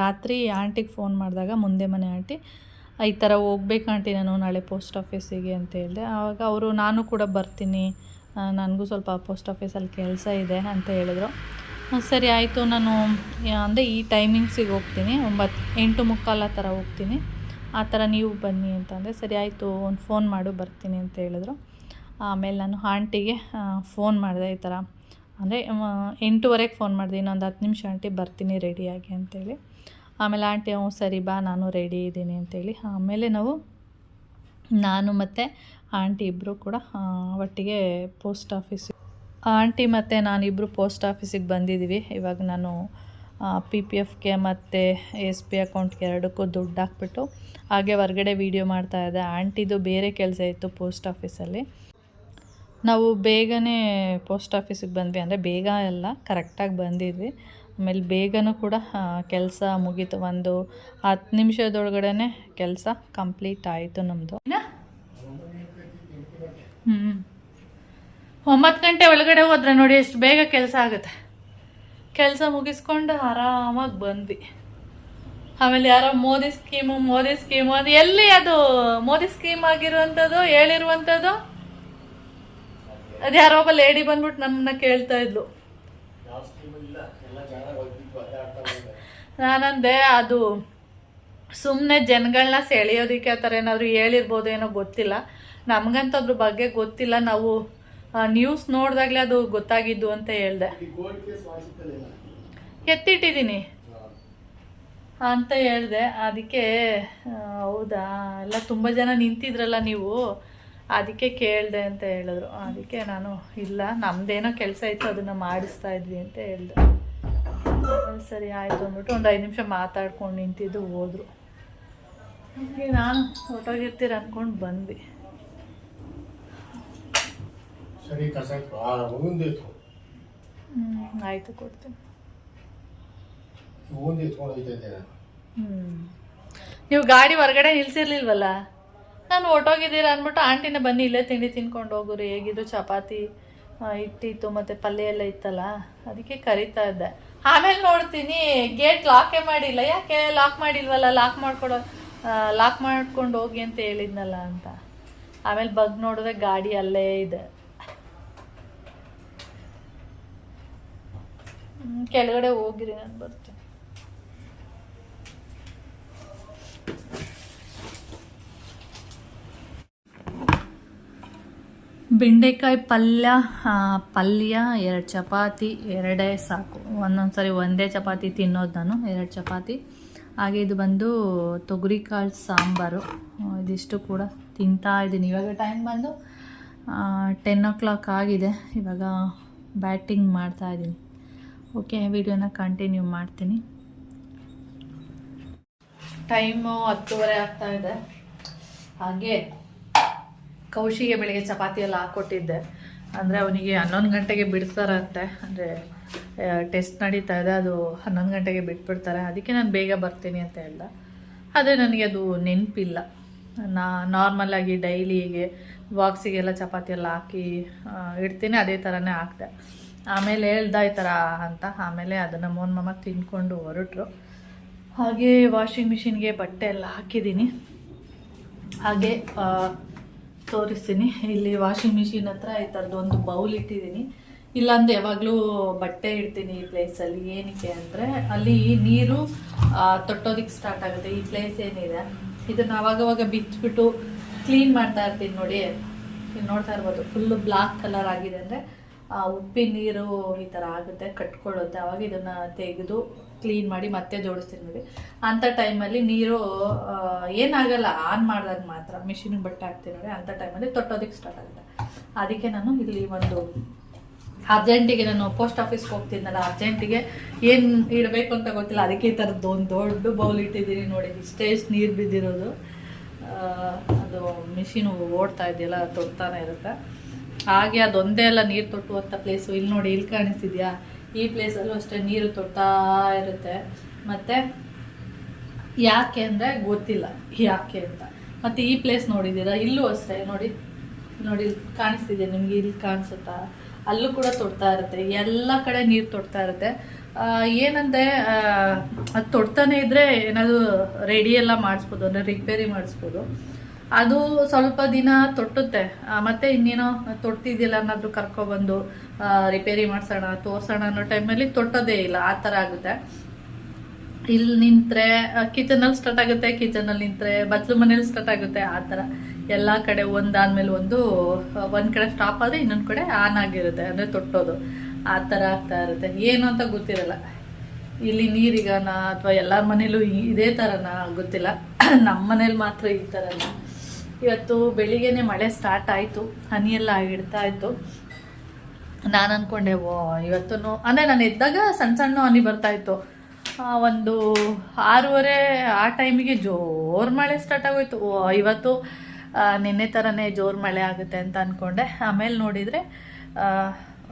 ರಾತ್ರಿ ಆಂಟಿಗೆ ಫೋನ್ ಮಾಡಿದಾಗ, ಮುಂದೆ ಮನೆ ಆಂಟಿ, ಈ ಥರ ಹೋಗ್ಬೇಕು ಆಂಟಿ ನಾನು ನಾಳೆ ಪೋಸ್ಟ್ ಆಫೀಸಿಗೆ ಅಂತ ಹೇಳಿದೆ. ಆವಾಗ ಅವರು, ನಾನು ಕೂಡ ಬರ್ತೀನಿ ನನಗೂ ಸ್ವಲ್ಪ ಪೋಸ್ಟ್ ಆಫೀಸಲ್ಲಿ ಕೆಲಸ ಇದೆ ಅಂತ ಹೇಳಿದ್ರು. ಸರಿ ಆಯಿತು, ನಾನು ಅಂದರೆ ಈ ಟೈಮಿಂಗ್ಸಿಗೆ ಹೋಗ್ತೀನಿ ಒಂಬತ್ತು ಎಂಟು ಮುಕ್ಕಾಲ ಥರ ಹೋಗ್ತೀನಿ. ಆ ಥರ ನೀವು ಬನ್ನಿ ಅಂತಂದರೆ ಸರಿ, ಆಯಿತು, ಒಂದು ಫೋನ್ ಮಾಡು, ಬರ್ತೀನಿ ಅಂತ ಹೇಳಿದ್ರು. ಆಮೇಲೆ ನಾನು ಆಂಟಿಗೆ ಫೋನ್ ಮಾಡಿದೆ ಈ ಥರ. ಅಂದರೆ ಎಂಟೂವರೆಗೆ ಫೋನ್ ಮಾಡಿದೆ, ಇನ್ನೊಂದು ಹತ್ತು ನಿಮಿಷ ಆಂಟಿ ಬರ್ತೀನಿ ರೆಡಿಯಾಗಿ ಅಂತೇಳಿ. ಆಮೇಲೆ ಆಂಟಿ, ಹ್ಞೂ, ಸರಿ, ಬಾ, ನಾನು ರೆಡಿ ಇದ್ದೀನಿ ಅಂತೇಳಿ. ಆಮೇಲೆ ನಾವು, ನಾನು ಮತ್ತು ಆಂಟಿ ಇಬ್ಬರು ಕೂಡ ಒಟ್ಟಿಗೆ ಪೋಸ್ಟ್ ಆಫೀಸ್ ಆಂಟಿ ಮತ್ತು ನಾನಿಬ್ಬರು ಪೋಸ್ಟ್ ಆಫೀಸಿಗೆ ಬಂದಿದ್ದೀವಿ. ಇವಾಗ ನಾನು ಪಿ ಪಿ ಎಫ್ಗೆ ಮತ್ತು ಎಸ್ ಪಿ ಅಕೌಂಟ್ಗೆ ಎರಡಕ್ಕೂ ದುಡ್ಡು ಹಾಕ್ಬಿಟ್ಟು ಹಾಗೆ ಹೊರಗಡೆ ವೀಡಿಯೋ ಮಾಡ್ತಾಯಿದ್ದೆ ಆಂಟಿದು ಬೇರೆ ಕೆಲಸ ಇತ್ತು ಪೋಸ್ಟ್ ಆಫೀಸಲ್ಲಿ ನಾವು ಬೇಗನೆ ಪೋಸ್ಟ್ ಆಫೀಸಿಗೆ ಬಂದ್ವಿ ಅಂದರೆ ಬೇಗ ಎಲ್ಲ ಕರೆಕ್ಟಾಗಿ ಬಂದಿದ್ವಿ. ಆಮೇಲೆ ಬೇಗನೂ ಕೂಡ ಕೆಲಸ ಮುಗೀತು. ಒಂದು ಹತ್ತು ನಿಮಿಷದೊಳಗಡೆ ಕೆಲಸ ಕಂಪ್ಲೀಟ್ ಆಯಿತು ನಮ್ಮದು ಹ್ಞೂ ಒಂಬತ್ತು ಗಂಟೆ ಒಳಗಡೆ ಹೋದ್ರೆ ನೋಡಿ ಎಷ್ಟು ಬೇಗ ಕೆಲಸ ಆಗುತ್ತೆ. ಕೆಲಸ ಮುಗಿಸ್ಕೊಂಡು ಆರಾಮಾಗಿ ಬಂದ್ವಿ. ಆಮೇಲೆ ಯಾರೋ ಮೋದಿ ಸ್ಕೀಮು ಮೋದಿ ಸ್ಕೀಮು, ಅದು ಎಲ್ಲಿ ಅದು ಮೋದಿ ಸ್ಕೀಮ್ ಆಗಿರುವಂಥದ್ದು, ಹೇಳಿರುವಂಥದ್ದು, ಅದು ಯಾರೋ ಒಬ್ಬ ಲೇಡಿ ಬಂದ್ಬಿಟ್ಟು ನಮ್ಮನ್ನ ಕೇಳ್ತಾ ಇದ್ಲು. ನಾನಂದೆ ಅದು ಸುಮ್ಮನೆ ಜನಗಳನ್ನ ಸೆಳೆಯೋದಕ್ಕೆ ಆ ಥರ ಏನಾದರೂ ಹೇಳಿರ್ಬೋದು ಏನೋ ಗೊತ್ತಿಲ್ಲ. ನಮಗಂತೂ ಅದ್ರ ಬಗ್ಗೆ ಗೊತ್ತಿಲ್ಲ. ನಾವು ನ್ಯೂಸ್ ನೋಡಿದಾಗ್ಲೇ ಅದು ಗೊತ್ತಾಗಿದ್ದು ಅಂತ ಹೇಳ್ದೆ. ಎತ್ತಿಟ್ಟಿದ್ದೀನಿ. ಅಂತ ಹೇಳಿದೆ. ಅದಕ್ಕೆ ಹೌದಾ? ಎಲ್ಲ ತುಂಬ ಜನ ನಿಂತಿದ್ರಲ್ಲ ನೀವು? ಅದಕ್ಕೆ ಕೇಳಿದೆ ಅಂತ ಹೇಳಿದ್ರು. ಅದಕ್ಕೆ ನಾನು ಇಲ್ಲ ನಮ್ದೇನೋ ಕೆಲಸ ಇತ್ತು ಅದನ್ನು ಮಾಡಿಸ್ತಾ ಇದ್ವಿ ಅಂತ ಹೇಳಿದೆ. ಸರಿ ಆಯಿತು ಅಂದ್ಬಿಟ್ಟು ಒಂದು ಐದು ನಿಮಿಷ ಮಾತಾಡ್ಕೊಂಡು ನಿಂತಿದ್ದು ಹೋದರು. ನಾನು ಹೊರಟೋಗಿರ್ತೀರ ಅಂದ್ಕೊಂಡು ಬಂದ್ವಿ. ಸರಿ ಕಸ ಮುಂದೆ ಎತ್ಕೊ. ಹ್ಞೂ ಆಯಿತು ಕೊಡ್ತೀನಿ. ಮುಂದೆ ಎತ್ಕೊಂಡು ಹೋಗ್ತಾ ಇದ್ದೆ ನಾನು. ಹ್ಞೂ ನೀವು ಗಾಡಿ ಹೊರಗಡೆ ನಿಲ್ಸಿರ್ಲಿಲ್ವಲ್ಲ? ನಾನು ಹೊರ್ಟೋಗಿದ್ದೀರ ಅಂದ್ಬಿಟ್ಟು ಆಂಟಿನ ಬನ್ನಿ ಇಲ್ಲೇ ತಿಂಡಿ ತಿನ್ಕೊಂಡು ಹೋಗುರಿ ಹೇಗಿದ್ರು ಚಪಾತಿ ಇಟ್ಟಿತ್ತು ಹಿಟ್ಟಿತ್ತು ಮತ್ತು ಪಲ್ಯ ಎಲ್ಲ ಇತ್ತಲ್ಲ ಅದಕ್ಕೆ ಕರಿತಾ ಇದ್ದೆ. ಆಮೇಲೆ ನೋಡ್ತೀನಿ ಗೇಟ್ ಲಾಕೇ ಮಾಡಿಲ್ಲ. ಯಾಕೆ ಲಾಕ್ ಮಾಡಿಲ್ವಲ್ಲ? ಲಾಕ್ ಮಾಡ್ಕೊಡೋ ಲಾಕ್ ಮಾಡ್ಕೊಂಡು ಹೋಗಿ ಅಂತ ಹೇಳಿದ್ನಲ್ಲ ಅಂತ. ಆಮೇಲೆ ಬಗ್ ನೋಡಿದ್ರೆ ಗಾಡಿ ಅಲ್ಲೇ ಇದೆ. ಕೆಳಗಡೆ ಹೋಗಿರಿ, ನಾನು ಬರ್ತೀನಿ. ಬೆಂಡೆಕಾಯಿ ಪಲ್ಯ ಪಲ್ಯ, ಎರಡು ಚಪಾತಿ, ಎರಡೇ ಸಾಕು. ಒಂದೊಂದು ಸರಿ ಒಂದೇ ಚಪಾತಿ ತಿನ್ನೋದು ನಾನು, ಎರಡು ಚಪಾತಿ. ಹಾಗೆ ಇದು ಬಂದು ತೊಗರಿಕಾಳು ಸಾಂಬಾರು. ಇದಿಷ್ಟು ಕೂಡ ತಿಂತಾ ಇದ್ದೀನಿ. ಇವಾಗ ಟೈಮ್ ಬಂದು ಟೆನ್ ಓ ಕ್ಲಾಕ್ ಆಗಿದೆ. ಇವಾಗ ಬ್ಯಾಟಿಂಗ್ ಮಾಡ್ತಾ ಇದ್ದೀನಿ. ಓಕೆ, ವಿಡಿಯೋನ ಕಂಟಿನ್ಯೂ ಮಾಡ್ತೀನಿ. ಟೈಮು ಹತ್ತುವರೆ ಆಗ್ತಾ ಇದೆ. ಹಾಗೆ ಕೌಶಿಗೆ ಬೆಳಿಗ್ಗೆ ಚಪಾತಿ ಎಲ್ಲ ಹಾಕ್ಕೊಟ್ಟಿದ್ದೆ ಅಂದರೆ ಅವನಿಗೆ ಹನ್ನೊಂದು ಗಂಟೆಗೆ ಬಿಡ್ತಾರಂತೆ. ಅಂದರೆ ಟೆಸ್ಟ್ ನಡೀತಾ ಇದೆ. ಅದು ಹನ್ನೊಂದು ಗಂಟೆಗೆ ಬಿಟ್ಬಿಡ್ತಾರೆ. ಅದಕ್ಕೆ ನಾನು ಬೇಗ ಬರ್ತೀನಿ ಅಂತ ಹೇಳ್ದ. ಆದರೆ ನನಗೆ ಅದು ನೆನಪಿಲ್ಲ. ನಾ ನಾರ್ಮಲಾಗಿ ಡೈಲಿಗೆ ಬಾಕ್ಸಿಗೆಲ್ಲ ಚಪಾತಿ ಎಲ್ಲ ಹಾಕಿ ಇಡ್ತೀನಿ. ಅದೇ ಥರನೇ ಹಾಕ್ದೆ. ಆಮೇಲೆ ಹೇಳ್ದ ಈ ಥರ ಅಂತ. ಆಮೇಲೆ ಅದನ್ನು ಮೋನ್ ಮಮ್ಮ ತಿನ್ಕೊಂಡು ಹೊರಟ್ರು. ಹಾಗೆ ವಾಷಿಂಗ್ ಮಿಷಿನ್ಗೆ ಬಟ್ಟೆ ಎಲ್ಲ ಹಾಕಿದ್ದೀನಿ ಹಾಗೆ ತೋರಿಸ್ತೀನಿ. ಇಲ್ಲಿ ವಾಷಿಂಗ್ ಮಿಷಿನ್ ಹತ್ರ ಈ ಥರದ್ದು ಒಂದು ಬೌಲ್ ಇಟ್ಟಿದ್ದೀನಿ ಇಲ್ಲಾಂದ್ರೆ ಯಾವಾಗಲೂ ಬಟ್ಟೆ ಇಡ್ತೀನಿ ಈ ಪ್ಲೇಸಲ್ಲಿ ಏನಕ್ಕೆ ಅಂದರೆ ಅಲ್ಲಿ ನೀರು ತೊಟ್ಟೋದಕ್ಕೆ ಸ್ಟಾರ್ಟ್ ಆಗುತ್ತೆ. ಈ ಪ್ಲೇಸ್ ಏನಿದೆ? ಇದನ್ನು ಅವಾಗವಾಗ ಬಿಚ್ಚಿಬಿಟ್ಟು ಕ್ಲೀನ್ ಮಾಡ್ತಾ ಇರ್ತೀನಿ ನೋಡಿ. ನೋಡ್ತಾ ಇರ್ಬೋದು. ಫುಲ್ಲು ಬ್ಲ್ಯಾಕ್ ಕಲರ್ ಆಗಿದೆ ಅಂದರೆ ಉಪ್ಪಿನ ನೀರು ಈ ಥರ ಆಗುತ್ತೆ, ಕಟ್ಕೊಳ್ಳುತ್ತೆ. ಅವಾಗ ಇದನ್ನು ತೆಗೆದು ಕ್ಲೀನ್ ಮಾಡಿ ಮತ್ತೆ ಜೋಡಿಸ್ತೀನಿ ನೋಡಿ ಅಂಥ ಟೈಮಲ್ಲಿ ನೀರು ಏನಾಗಲ್ಲ ಆನ್ ಮಾಡಿದಾಗ ಮಾತ್ರ ಮಿಷಿನ್ಗೆ ಬಟ್ಟೆ ಹಾಕ್ತೀನಿ ನೋಡಿ ಅಂಥ ಟೈಮಲ್ಲಿ ತೊಟ್ಟೋದಕ್ಕೆ ಸ್ಟಾರ್ಟ್ ಆಗುತ್ತೆ. ಅದಕ್ಕೆ ನಾನು ಇಲ್ಲಿ ಒಂದು ಅರ್ಜೆಂಟಿಗೆ ನಾನು ಪೋಸ್ಟ್ ಆಫೀಸ್ಗೆ ಹೋಗ್ತಿದ್ನಲ್ಲ, ಅರ್ಜೆಂಟಿಗೆ ಏನು ಇಡಬೇಕು ಅಂತ ಗೊತ್ತಿಲ್ಲ. ಅದಕ್ಕೆ ಈ ಥರದ್ದು ಒಂದು ದೊಡ್ಡ ಬೌಲ್ ಇಟ್ಟಿದ್ದೀನಿ ನೋಡಿ. ಇಷ್ಟೇ ನೀರು ಬಿದ್ದಿರೋದು. ಅದು ಮಿಷಿನ್ ಓಡ್ತಾ ಇದೆಯಲ್ಲ ತೊಡ್ತಾನೆ ಇರುತ್ತೆ. ಹಾಗೆ ಅದೊಂದೇ ಅಲ್ಲ ನೀರು ತೊಟ್ಟುವಂಥ ಪ್ಲೇಸು ಇಲ್ಲಿ ನೋಡಿ ಇಲ್ಲಿ ಕಾಣಿಸ್ತಿದ್ಯಾ? ಈ ಪ್ಲೇಸಲ್ಲೂ ಅಷ್ಟೇ ನೀರು ತೊಡ್ತಾ ಇರುತ್ತೆ. ಮತ್ತು ಯಾಕೆ ಅಂದರೆ ಗೊತ್ತಿಲ್ಲ. ಯಾಕೆ ಅಂತ. ಮತ್ತು ಈ ಪ್ಲೇಸ್ ನೋಡಿದ್ದೀರಾ? ಇಲ್ಲೂ ಅಷ್ಟೇ. ನೋಡಿ ನೋಡಿ ಕಾಣಿಸ್ತಿದೆ ನಿಮಗೆ ಇಲ್ಲಿ ಕಾಣಿಸುತ್ತಾ? ಅಲ್ಲೂ ಕೂಡ ತೊಡ್ತಾ ಇರುತ್ತೆ. ಎಲ್ಲ ಕಡೆ ನೀರು ತೊಡ್ತಾ ಇರುತ್ತೆ. ಏನಂದರೆ ಅದು ತೊಡ್ತಾನೆ ಇದ್ರೆ ಏನಾದರೂ ರೆಡಿ ಎಲ್ಲ ಮಾಡಿಸ್ಬೋದು, ಅಂದರೆ ರಿಪೇರಿ ಮಾಡಿಸ್ಬೋದು. ಅದು ಸ್ವಲ್ಪ ದಿನ ತೊಟ್ಟುತ್ತೆ. ಮತ್ತೆ ಇನ್ನೇನೋ ತೊಟ್ಟಿದ್ದಿಲ್ಲ ಅನ್ನೋದು ಕರ್ಕೊಬಂದು ರಿಪೇರಿ ಮಾಡ್ಸೋಣ, ತೋರ್ಸೋಣ ಅನ್ನೋ ಟೈಮಲ್ಲಿ ತೊಟ್ಟೋದೇ ಇಲ್ಲ. ಆ ಥರ ಆಗುತ್ತೆ. ಇಲ್ಲಿ ನಿಂತರೆ ಕಿಚನಲ್ಲಿ ಸ್ಟಾರ್ಟ್ ಆಗುತ್ತೆ ಕಿಚನಲ್ಲಿ ನಿಂತರೆ ಬತ್ಲು ಮನೇಲಿ ಸ್ಟಾರ್ಟ್ ಆಗುತ್ತೆ, ಆ ಥರ. ಎಲ್ಲ ಕಡೆ ಒಂದಾದ್ಮೇಲೆ ಒಂದು ಒಂದು ಕಡೆ ಸ್ಟಾಪ್ ಆದರೆ ಇನ್ನೊಂದು ಕಡೆ ಆನ್ ಆಗಿರುತ್ತೆ, ಅಂದರೆ ತೊಟ್ಟೋದು. ಆ ಥರ ಆಗ್ತಾ ಇರುತ್ತೆ. ಏನು ಅಂತ ಗೊತ್ತಿರಲ್ಲ. ಇಲ್ಲಿ ನೀರಿಗನ ಅಥವಾ ಎಲ್ಲರ ಮನೇಲೂ ಇದೇ ಥರನ ಗೊತ್ತಿಲ್ಲ. [clears throat] ನಮ್ಮ ಮನೇಲಿ ಮಾತ್ರ ಈ ಥರನ. ಇವತ್ತು ಬೆಳಿಗ್ಗೆನೆ ಮಳೆ ಸ್ಟಾರ್ಟ್ ಆಯಿತು ಹನಿ ಎಲ್ಲ ಇಡ್ತಾ ಇತ್ತು. ನಾನು ಅಂದ್ಕೊಂಡೆ ಓ ಇವತ್ತು ಅಂದರೆ ನಾನು ಎದ್ದಾಗ ಸಣ್ಣ ಸಣ್ಣ ಹನಿ ಬರ್ತಾ ಇತ್ತು. ಆ, ಒಂದು ಆರೂವರೆ ಆ ಟೈಮಿಗೆ ಜೋರು ಮಳೆ ಸ್ಟಾರ್ಟ್ ಆಗೋಯ್ತು. ಓ ಇವತ್ತು ನಿನ್ನೆ ಥರನೇ ಜೋರು ಮಳೆ ಆಗುತ್ತೆ ಅಂತ ಅಂದ್ಕೊಂಡೆ ಆಮೇಲೆ ನೋಡಿದರೆ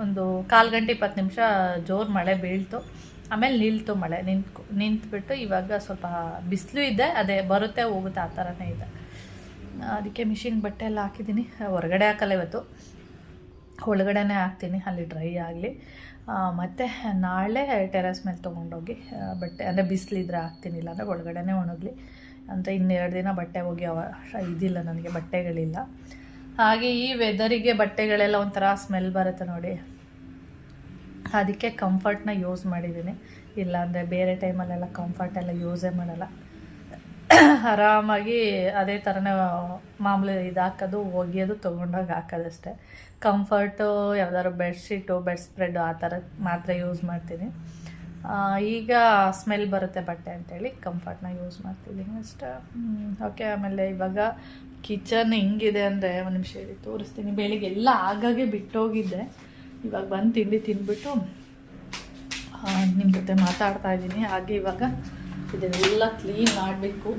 ಒಂದು ಕಾಲು ಗಂಟೆ ಇಪ್ಪತ್ತು ನಿಮಿಷ ಜೋರು ಮಳೆ ಬೀಳ್ತು. ಆಮೇಲೆ ನಿಲ್ತು ಮಳೆ ನಿಂತು ನಿಂತ್ಬಿಟ್ಟು ಇವಾಗ ಸ್ವಲ್ಪ ಬಿಸಿಲು ಇದೆ ಅದೇ ಬರುತ್ತೆ ಹೋಗುತ್ತೆ ಆ ಥರನೇ ಇದೆ. ಅದಕ್ಕೆ ಮಿಷಿನ್ ಬಟ್ಟೆ ಎಲ್ಲ ಹಾಕಿದ್ದೀನಿ ಹೊರಗಡೆ ಹಾಕಲ್ಲ ಇವತ್ತು. ಒಳಗಡೆನೇ ಹಾಕ್ತೀನಿ, ಅಲ್ಲಿ ಡ್ರೈ ಆಗಲಿ. ಮತ್ತು ನಾಳೆ ಟೆರಸ್ ಮೇಲೆ ತೊಗೊಂಡೋಗಿ ಬಟ್ಟೆ, ಅಂದರೆ ಬಿಸಿಲಿದ್ರೆ ಹಾಕ್ತೀನಿ, ಇಲ್ಲಾಂದರೆ ಒಳಗಡೆನೇ ಒಣಗಲಿ. ಅಂತ ಇನ್ನೆರಡು ದಿನ ಬಟ್ಟೆ ಹೋಗಿ ಅವ ಇದಿಲ್ಲ ನನಗೆ, ಬಟ್ಟೆಗಳಿಲ್ಲ. ಹಾಗೆ ಈ ವೆದರಿಗೆ ಬಟ್ಟೆಗಳೆಲ್ಲ ಒಂಥರ ಸ್ಮೆಲ್ ಬರುತ್ತೆ ನೋಡಿ. ಅದಕ್ಕೆ ಕಂಫರ್ಟ್ನ ಯೂಸ್ ಮಾಡಿದ್ದೀನಿ. ಇಲ್ಲಾಂದರೆ ಬೇರೆ ಟೈಮಲ್ಲೆಲ್ಲ ಕಂಫರ್ಟ್ ಎಲ್ಲ ಯೂಸೇ ಮಾಡಲ್ಲ. ಆರಾಮಾಗಿ ಅದೇ ಥರನೇ ಮಾಮೂಲಿ ಇದು ಹಾಕೋದು ಒಗೆಯೋದು, ತೊಗೊಂಡೋಗಿ ಹಾಕೋದಷ್ಟೇ ಕಂಫರ್ಟು ಯಾವ್ದಾದ್ರು ಬೆಡ್ಶೀಟು ಬೆಡ್ ಸ್ಪ್ರೆಡ್ ಆ ಥರ ಮಾತ್ರ ಯೂಸ್ ಮಾಡ್ತೀನಿ. ಈಗ ಸ್ಮೆಲ್ ಬರುತ್ತೆ ಬಟ್ಟೆ ಅಂತೇಳಿ ಕಂಫರ್ಟ್ನ ಯೂಸ್ ಮಾಡ್ತಿದ್ದೀನಿ ಅಷ್ಟೇ. ಓಕೆ ಆಮೇಲೆ ಇವಾಗ ಕಿಚನ್ ಹೆಂಗಿದೆ ಅಂದರೆ ಒಂದು ನಿಮಿಷ ಹೇಳಿ ತೋರಿಸ್ತೀನಿ. ಬೆಳಿಗ್ಗೆ ಎಲ್ಲ ಆಗಾಗೆ ಬಿಟ್ಟೋಗಿದ್ದೆ. ಇವಾಗ ಬಂದು ತಿಂಡಿ ತಿಂದ್ಬಿಟ್ಟು ನಿಮ್ಮ ಜೊತೆ ಮಾತಾಡ್ತಾ ಇದ್ದೀನಿ. ಹಾಗೆ ಇವಾಗ ಇದೆಲ್ಲ ಕ್ಲೀನ್ ಮಾಡಬೇಕು.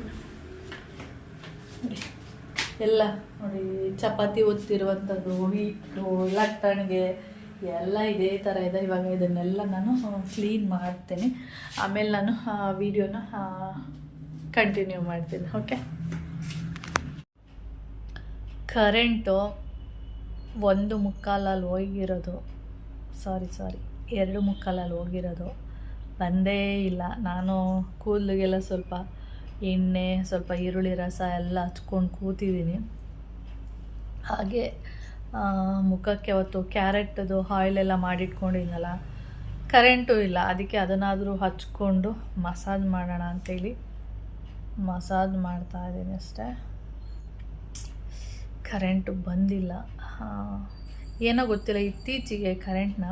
ಎಲ್ಲ ನೋಡಿ, ಚಪಾತಿ ಒತ್ತಿರುವಂಥದ್ದು ಹಿಟ್ಟು ಲಟ್ಟಣಿಗೆ ಎಲ್ಲ ಇದೇ ಥರ ಇದೆ. ಇವಾಗ ಇದನ್ನೆಲ್ಲ ನಾನು ಕ್ಲೀನ್ ಮಾಡ್ತೇನೆ. ಆಮೇಲೆ ನಾನು ವಿಡಿಯೋನ ಕಂಟಿನ್ಯೂ ಮಾಡ್ತೀನಿ ಓಕೆ ಕರೆಂಟು ಒಂದು ಮುಕ್ಕಾಲಲ್ಲಿ ಹೋಗಿರೋದು. ಸಾರಿ ಸಾರಿ ಎರಡು ಮುಕ್ಕಾಲಲ್ಲಿ ಹೋಗಿರೋದು. ಬಂದೇ ಇಲ್ಲ. ನಾನು ಕೂದಲಿಗೆಲ್ಲ ಸ್ವಲ್ಪ ಎಣ್ಣೆ, ಸ್ವಲ್ಪ ಈರುಳ್ಳಿ ರಸ ಎಲ್ಲ ಹಚ್ಕೊಂಡು ಕೂತಿದ್ದೀನಿ. ಹಾಗೆ ಮುಖಕ್ಕೆ ಅವತ್ತು ಕ್ಯಾರೆಟದು ಆಯಿಲೆಲ್ಲ ಮಾಡಿಟ್ಕೊಂಡಿದ್ನಲ್ಲ, ಕರೆಂಟು ಇಲ್ಲ. ಅದಕ್ಕೆ ಅದನ್ನಾದರೂ ಹಚ್ಕೊಂಡು ಮಸಾಜ್ ಮಾಡೋಣ ಅಂತೇಳಿ ಮಸಾಜ್ ಮಾಡ್ತಾ ಇದ್ದೀನಿ ಅಷ್ಟೇ. ಕರೆಂಟು ಬಂದಿಲ್ಲ. ಏನೋ ಗೊತ್ತಿಲ್ಲ. ಇತ್ತೀಚೆಗೆ ಕರೆಂಟ್ನ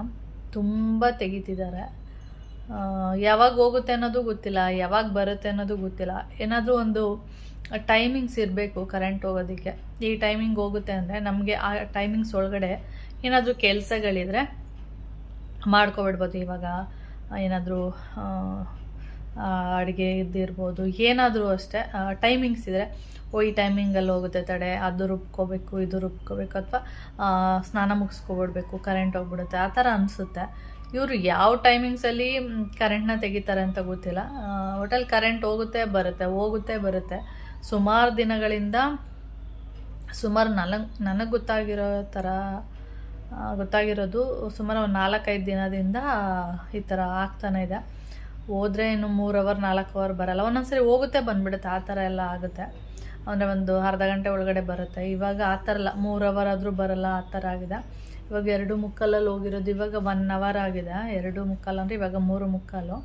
ತುಂಬ ತೆಗಿತಿದ್ದಾರೆ. ಯಾವಾಗ ಹೋಗುತ್ತೆ ಅನ್ನೋದು ಗೊತ್ತಿಲ್ಲ, ಯಾವಾಗ ಬರುತ್ತೆ ಅನ್ನೋದು ಗೊತ್ತಿಲ್ಲ. ಏನಾದರೂ ಒಂದು ಟೈಮಿಂಗ್ಸ್ ಇರಬೇಕು ಕರೆಂಟ್ ಹೋಗೋದಕ್ಕೆ. ಈ ಟೈಮಿಂಗ್ ಹೋಗುತ್ತೆ ಅಂದರೆ ನಮಗೆ ಆ ಟೈಮಿಂಗ್ಸ್ ಒಳಗಡೆ ಏನಾದರೂ ಕೆಲಸಗಳಿದ್ರೆ ಮಾಡ್ಕೊಬಿಡ್ಬೋದು ಇವಾಗ. ಏನಾದರೂ ಅಡುಗೆ ಇದ್ದಿರ್ಬೋದು, ಏನಾದರೂ ಅಷ್ಟೇ. ಟೈಮಿಂಗ್ಸ್ ಇದ್ದರೆ ಓ, ಈ ಟೈಮಿಂಗಲ್ಲಿ ಹೋಗುತ್ತೆ ತಡೆ, ಅದು ರುಬ್ಕೋಬೇಕು, ಇದು ರುಬ್ಕೋಬೇಕು, ಅಥವಾ ಸ್ನಾನ ಮುಗಿಸ್ಕೊಬಿಡ್ಬೇಕು ಕರೆಂಟ್ ಹೋಗ್ಬಿಡುತ್ತೆ, ಆ ಥರ ಅನಿಸುತ್ತೆ. ಇವರು ಯಾವ ಟೈಮಿಂಗ್ಸಲ್ಲಿ ಕರೆಂಟ್ನ ತೆಗಿತಾರೆ ಅಂತ ಗೊತ್ತಿಲ್ಲ. ಒಟ್ಟಲ್ಲಿ ಕರೆಂಟ್ ಹೋಗುತ್ತೆ, ಬರುತ್ತೆ ಹೋಗುತ್ತೆ, ಬರುತ್ತೆ. ಸುಮಾರು ದಿನಗಳಿಂದ ಸುಮಾರು ನನಗೆ ನನಗೆ ಗೊತ್ತಾಗಿರೋ ಥರ ಗೊತ್ತಾಗಿರೋದು ಸುಮಾರು ಒಂದು ನಾಲ್ಕೈದು ದಿನದಿಂದ ಈ ಥರ ಆಗ್ತಾನೆ ಇದೆ. ಹೋದರೆ ಇನ್ನು ಮೂರು ಅವರ್ ನಾಲ್ಕು ಅವರ್ ಬರಲ್ಲ. ಒಂದೊಂದ್ಸರಿ ಹೋಗುತ್ತೆ, ಬಂದ್ಬಿಡುತ್ತೆ. ಆ ಥರ ಎಲ್ಲ ಆಗುತ್ತೆ. ಅಂದರೆ ಒಂದು ಅರ್ಧ ಗಂಟೆ ಒಳಗಡೆ ಬರುತ್ತೆ. ಇವಾಗ ಆ ಥರ ಇಲ್ಲ. ಮೂರು ಅವರ್ ಆದರೂ ಬರಲ್ಲ, ಆ ಥರ ಆಗಿದೆ. ಇವಾಗ ಎರಡು ಮುಕ್ಕಾಲಲ್ಲಿ ಹೋಗಿರೋದು ಇವಾಗ ಒನ್ ಅವರ್ ಆಗಿದೆ. ಎರಡು ಮುಕ್ಕಾಲು ಅಂದರೆ ಇವಾಗ ಮೂರು ಮುಕ್ಕಾಲು.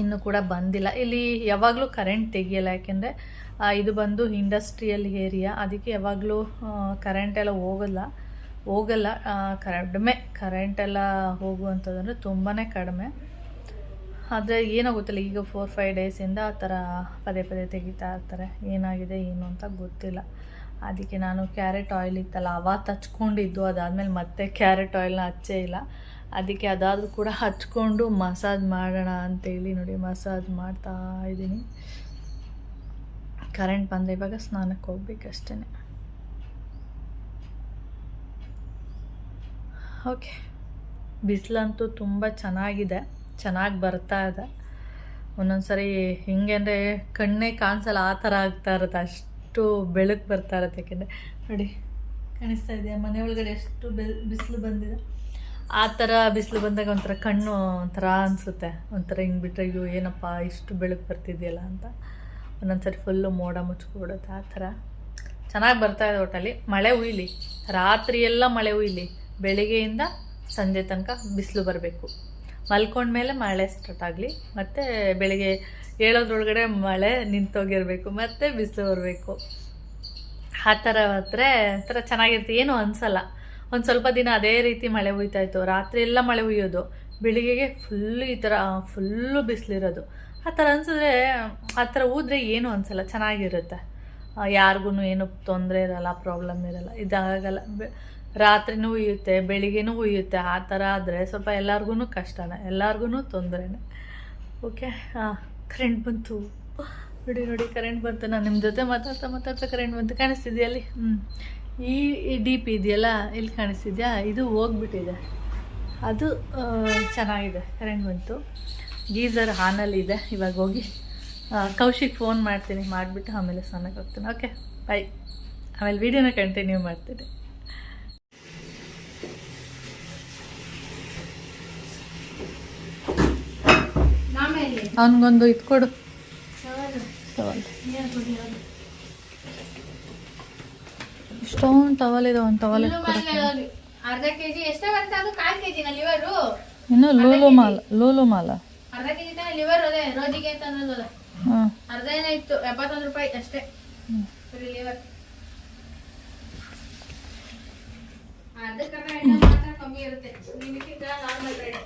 ಇನ್ನು ಕೂಡ ಬಂದಿಲ್ಲ. ಇಲ್ಲಿ ಯಾವಾಗಲೂ ಕರೆಂಟ್ ತೆಗಿಯಲ್ಲ, ಯಾಕೆಂದರೆ ಇದು ಬಂದು ಇಂಡಸ್ಟ್ರಿಯಲ್ ಏರಿಯಾ ಅದಕ್ಕೆ ಯಾವಾಗಲೂ ಕರೆಂಟ್ ಎಲ್ಲ ಹೋಗಲ್ಲ. ಹೋಗಲ್ಲ ಕಡಿಮೆ. ಕರೆಂಟ್ ಎಲ್ಲ ಹೋಗುವಂಥದ್ದಂದರೆ ತುಂಬಾ ಕಡಿಮೆ. ಆದರೆ ಏನೋ ಗೊತ್ತಿಲ್ಲ, ಈಗ ಫೋರ್ ಫೈವ್ ಡೇಸಿಂದ ಆ ಥರ ಪದೇ ಪದೇ ತೆಗಿತಾ ಇರ್ತಾರೆ. ಏನಾಗಿದೆ, ಏನು ಅಂತ ಗೊತ್ತಿಲ್ಲ. ಅದಕ್ಕೆ ನಾನು ಕ್ಯಾರೆಟ್ ಆಯಿಲ್ ಇತ್ತಲ್ಲ ಅವತ್ತು ಹಚ್ಕೊಂಡಿದ್ದು ಅದಾದಮೇಲೆ ಮತ್ತೆ ಕ್ಯಾರೆಟ್ ಆಯಿಲ್ನ ಹಚ್ಚೇ ಇಲ್ಲ. ಅದಕ್ಕೆ ಅದಾದರೂ ಕೂಡ ಹಚ್ಕೊಂಡು ಮಸಾಜ್ ಮಾಡೋಣ ಅಂತೇಳಿ ನೋಡಿ, ಮಸಾಜ್ ಮಾಡ್ತಾ ಇದ್ದೀನಿ. ಕರೆಂಟ್ ಬಂದರೆ ಇವಾಗ ಸ್ನಾನಕ್ಕೆ ಹೋಗ್ಬೇಕಷ್ಟೇ ಓಕೆ ಬಿಸಿಲಂತೂ ತುಂಬ ಚೆನ್ನಾಗಿದೆ, ಚೆನ್ನಾಗಿ ಬರ್ತಾ ಇದೆ. ಒಂದೊಂದು ಸರಿ ಹಿಂಗೆ ಅಂದರೆ ಕಣ್ಣೇ ಕಾಣಿಸಲ್ಲ, ಆ ಥರ ಆಗ್ತಾ ಇರುತ್ತೆ ಅಷ್ಟು. ಬೆಳಕು ಬರ್ತಾ ಇರತ್ತೆ ಯಾಕೆಂದರೆ, ನೋಡಿ, ಕಾಣಿಸ್ತಾ ಇದೆಯಾ? ಮನೆ ಒಳಗಡೆ ಎಷ್ಟು ಬಿಸಿಲು ಬಂದಿದೆ. ಆ ಥರ ಬಿಸಿಲು ಬಂದಾಗ ಒಂಥರ ಕಣ್ಣು ಒಂಥರ ಅನಿಸುತ್ತೆ. ಒಂಥರ ಹಿಂಗೆ ಬಿಟ್ಟರೆ ಅಯ್ಯೋ, ಏನಪ್ಪ, ಇಷ್ಟು ಬೆಳಕು ಬರ್ತಿದೆಯಲ್ಲ ಅಂತ. ಒಂದೊಂದ್ಸರಿ ಫುಲ್ಲು ಮೋಡ ಮುಚ್ಕೊಬಿಡುತ್ತೆ ಆ ಥರ. ಚೆನ್ನಾಗಿ ಬರ್ತಾ ಇದೆ ಒಟ್ಟಲ್ಲಿ ಮಳೆ ಹುಯ್ಲಿ. ರಾತ್ರಿ ಎಲ್ಲ ಮಳೆ ಹುಯ್ಲಿ. ಬೆಳಿಗ್ಗೆಯಿಂದ ಸಂಜೆ ತನಕ ಬಿಸಿಲು ಬರಬೇಕು. ಮಲ್ಕೊಂಡ್ಮೇಲೆ ಮಳೆ ಸ್ಟಾರ್ಟ್ ಆಗಲಿ. ಮತ್ತು ಬೆಳಿಗ್ಗೆ ಏಳೋದ್ರೊಳಗಡೆ ಮಳೆ ನಿಂತೋಗಿರಬೇಕು, ಮತ್ತು ಬಿಸಿಲು ಬರಬೇಕು. ಆ ಥರ ಆದರೆ ಥರ ಚೆನ್ನಾಗಿರುತ್ತೆ. ಏನೂ ಅನಿಸಲ್ಲ. ಒಂದು ಸ್ವಲ್ಪ ದಿನ ಅದೇ ರೀತಿ ಮಳೆ ಹುಯ್ತಾ ಇತ್ತು. ರಾತ್ರಿ ಎಲ್ಲ ಮಳೆ ಹುಯ್ಯೋದು. ಬೆಳಿಗ್ಗೆಗೆ ಫುಲ್ಲು ಈ ಥರ ಫುಲ್ಲು ಬಿಸಿಲಿರೋದು. ಆ ಥರ ಅನಿಸಿದ್ರೆ, ಆ ಥರ ಊದ್ರೆ ಏನೂ ಅನಿಸಲ್ಲ. ಚೆನ್ನಾಗಿರುತ್ತೆ. ಯಾರಿಗೂ ಏನು ತೊಂದರೆ ಇರಲ್ಲ ಪ್ರಾಬ್ಲಮ್ ಇರಲ್ಲ. ಇದಾಗಲ್ಲ. ರಾತ್ರಿನೂ ಉಯ್ಯುತ್ತೆ ಬೆಳಿಗ್ಗೆನೂ ಉಯ್ಯುತ್ತೆ ಆ ಥರ ಆದರೆ ಸ್ವಲ್ಪ ಎಲ್ಲರಿಗೂ ಕಷ್ಟನೇ. ಎಲ್ಲರಿಗೂ ತೊಂದರೆನೇ. ಓಕೆ ಹಾಂ ಕರೆಂಟ್ ಬಂತು. ನೋಡಿ ನೋಡಿ, ಕರೆಂಟ್ ಬಂತು. ನಾನು ನಿಮ್ಮ ಜೊತೆ ಮಾತಾಡ್ತಾ ಮಾತಾಡ್ತಾ ಕರೆಂಟ್ ಬಂತು. ಕಾಣಿಸ್ತಿದ್ಯಾ ಅಲ್ಲಿ? ಹ್ಞೂ ಈ ಡಿ ಪಿ ಇದೆಯಲ್ಲ, ಇಲ್ಲಿ ಕಾಣಿಸ್ತಿದ್ಯಾ? ಇದು ಹೋಗ್ಬಿಟ್ಟಿದೆ. ಅದು ಚೆನ್ನಾಗಿದೆ. ಕರೆಂಟ್ ಬಂತು. ಗೀಸರ್ ಆನಲ್ಲಿದೆ. ಇವಾಗ ಹೋಗಿ ಕೌಶಿಕ್ ಫೋನ್ ಮಾಡ್ತೀನಿ. ಮಾಡಿಬಿಟ್ಟು ಆಮೇಲೆ ಸ್ನಾನಕ್ಕೆ ಹೋಗ್ತೀನಿ. ಓಕೆ ಬಾಯ್ ಆಮೇಲೆ ವೀಡಿಯೋನ ಕಂಟಿನ್ಯೂ ಮಾಡ್ತೀನಿ. ಅವನಿಗೊಂದು ಇದು ಕೊಡು. ಟವಲ್ ಇಷ್ಟೊಂದು ಟವಲ್ ಇದೆ ಒಂದು ಟವಲ್ ಅರ್ಧ ಕೆಜಿ ಎಷ್ಟೋ ಬಂತ ಅದು? ಕಾಲ್ ಲಿವರು ಇನ್ನು ಲೂಲು ಮಾಲ ಲೂಲು ಮಾಲ. ಅರ್ಧ ಕೆಜಿ ತಾನೆ ಲಿವರ್ ಅದೇ ರೋಜಿಗೆ ಅಂತ ಅನ್ನೋದಲ್ಲ ಅರ್ಧ ಏನೋ ಇತ್ತು ಎಪ್ಪತ್ತೊಂದು ರೂಪಾಯಿ ಅಷ್ಟೇ. ಲಿವರ್ ಅರ್ಧಕ್ಕರ್ಧ ಎಣ್ಣೆ ಮಾತ್ರ ಕಮ್ಮಿ ಇರುತ್ತೆ. ನಿಮಗೆ ನಾರ್ಮಲ್ ರೇಟ್.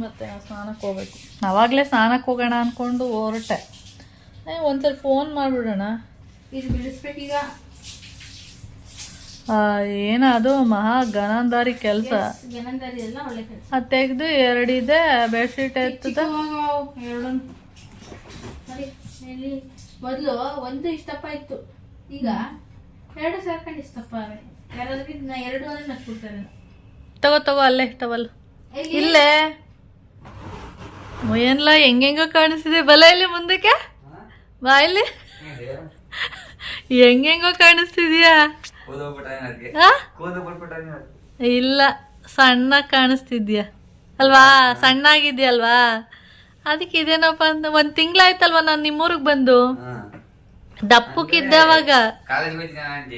ಮತ್ತೆ ಸ್ನಾನಕ್ಕೆ ಹೋಗ್ಬೇಕು. ಅವಾಗಲೇ ಸ್ನಾನಕ್ಕೆ ಹೋಗೋಣ ಅಂದ್ಕೊಂಡು ಹೊರಟೆ. ಒಂದ್ಸಲ ಫೋನ್ ಮಾಡಿಬಿಡೋಣ. ಇದು ಬಿಡಿಸ್ಬೇಕೀಗ ಏನ ಅದು ಮಹಾ ಗನಂದಾರಿ ಕೆಲಸ. ಅದು ತೆಗೆದು ಎರಡಿದೆ. ಬೆಡ್ಶೀಟ್ ಎತ್ತದ ಮೊದಲು ಒಂದು ಇಷ್ಟಪ್ಪ ಇತ್ತು. ಈಗ ಎರಡು ಸೇರ್ಕೊಂಡು ಯಾರಾದ್ರೂ ಎರಡು ಅಂದ್ರೆ ನಕ್ಬಿಡ್ತಾರೆ ತಗೋ ತಗೋ ಅಲ್ಲೇ ಟವಲ್ ಇಲ್ಲೇ. ಮೊಯನ್ಲ ಹೆಂಗೆಂಗೋ ಕಾಣಿಸ್ತಿದೆ. ಬಲ ಇಲ್ಲಿ ಮುಂದಕ್ಕೆ. ಬಾ ಇಲ್ಲಿ. ಹೆಂಗೆಂಗೋ ಕಾಣಿಸ್ತಿದ್ಯಾ? ಆ? ಇಲ್ಲ ಸಣ್ಣ ಕಾಣಿಸ್ತಿದ್ಯಾ? ಅಲ್ವಾ? ಸಣ್ಣ ಆಗಿದ್ಯಲ್ವಾ ಅದಕ್ಕೆ ಇದೇನಪ್ಪ ಅಂತ ಒಂದ್ ತಿಂಗ್ಳಾಯ್ತಲ್ವಾ ನಾನು ನಿಮ್ಮೂರಿಗೆ ಬಂದು? ದಪ್ಪಕ್ಕಿದ್ದವಾಗ ಕಾಲೇಜ್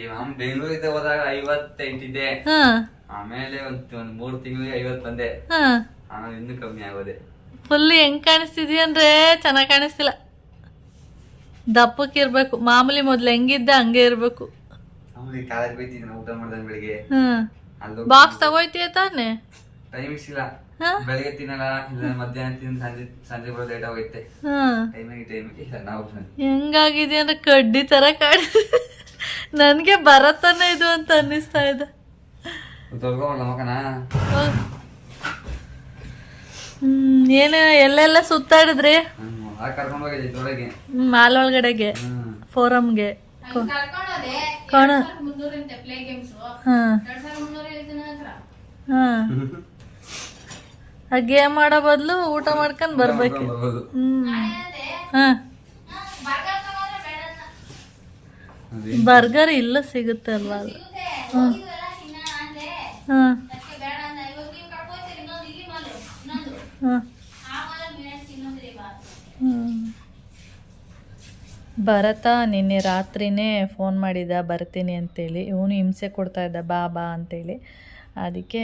ಅವ್ನು ಬೆಂಗಳೂರಿಂದ ಹೋದಾಗ ಐವತ್ತೆಂಟಿದ್ದೆ ಹಾ. ಆಮೇಲೆ ಒಂದ್ ಒಂದ್ ಮೂರ್ ತಿಂಗಳಿಗೆ ಐವತ್ ಬಂದೆ. ಹಾ. ಆಮೇಲೆ ಇನ್ನೂ ಕಮ್ಮಿ ಆಗೋದೆ. ಫುಲ್ ಹೆಂಗ್ ಕಾಣಿಸ್ತಿದ್ಯಾ ಅಂದ್ರೆ ಚೆನ್ನಾಗ್ ಕಾಣಿಸ್ತಿಲ್ಲ. ದಪ್ಪಕ್ಕಿರ್ಬೇಕು ಮಾಮೂಲಿ ಮೊದ್ಲು ಹೆಂಗಿದ್ದ ಹಂಗೆ ಇರ್ಬೇಕು. ಕಾಲೇಜ್ ಊಟ ಮಾಡ್ದಂಗ್ ಬೆಳಿಗ್ಗೆ. ಬಾಕ್ಸ್ ತಗೋಯ್ತೀಯ ತಾನೆ? ಟೈಮ್ ಇಲ್ಲ ಹಾ? ಬೆಳಿಗ್ಗೆ ತಿನ್ನಲ್ಲ ಇಲ್ಲ ಮಧ್ಯಾಹ್ನ ತಿಂದು ಸಂಜೆ ಸಂಜೆ ಬರೋ ಲೇಟ್ ಆಗೋಯ್ತೆ. ಹ್ಮ್ ಟೈಮಿಗೆ ಟೈಮಿಗೆ ಇಲ್ಲ ನಾವು ಹೆಂಗಾಗಿದೆ ಅಂದ್ರೆ ಕಡ್ಡಿ ತರ ಕಾಡಿ ನನ್ಗೆ ಬರತ್ತಾನೆ ಇದು ಅಂತ ಅನ್ನಿಸ್ತಾ ಇದೆ. ತೊಳ್ಕೊಂಬಲ್ಲ ಮಕನ ಏನು ಎಲ್ಲೆಲ್ಲ ಸುತ್ತಾಡಿದ್ರಿ? ಮಾಲ್ ಒಳಗಡೆಗೆ ಹ್ಮ್ ಫೋರಮ್ಗೆ ಕಣ. ಹಾಂ. ಹಾ. [laughs] ಗೇಮ್ ಮಾಡೋ ಬದಲು ಊಟ ಮಾಡ್ಕೊಂಡು ಬರ್ಬೇಕು. ಹ್ಮ್. ಬರ್ಗರ್ ಇಲ್ಲ ಸಿಗುತ್ತೆ ಅಲ್ವಾ ಅದು? ಹ್ಮ್. ಭರತ ನಿನ್ನೆ ರಾತ್ರಿನೇ ಫೋನ್ ಮಾಡಿದ ಬರ್ತೀನಿ ಅಂತೇಳಿ. ಇವನು ಹಿಂಸೆ ಕೊಡ್ತಾ ಇದ್ದ ಬಾ ಬಾ ಅಂತೇಳಿ. ಅದಕ್ಕೆ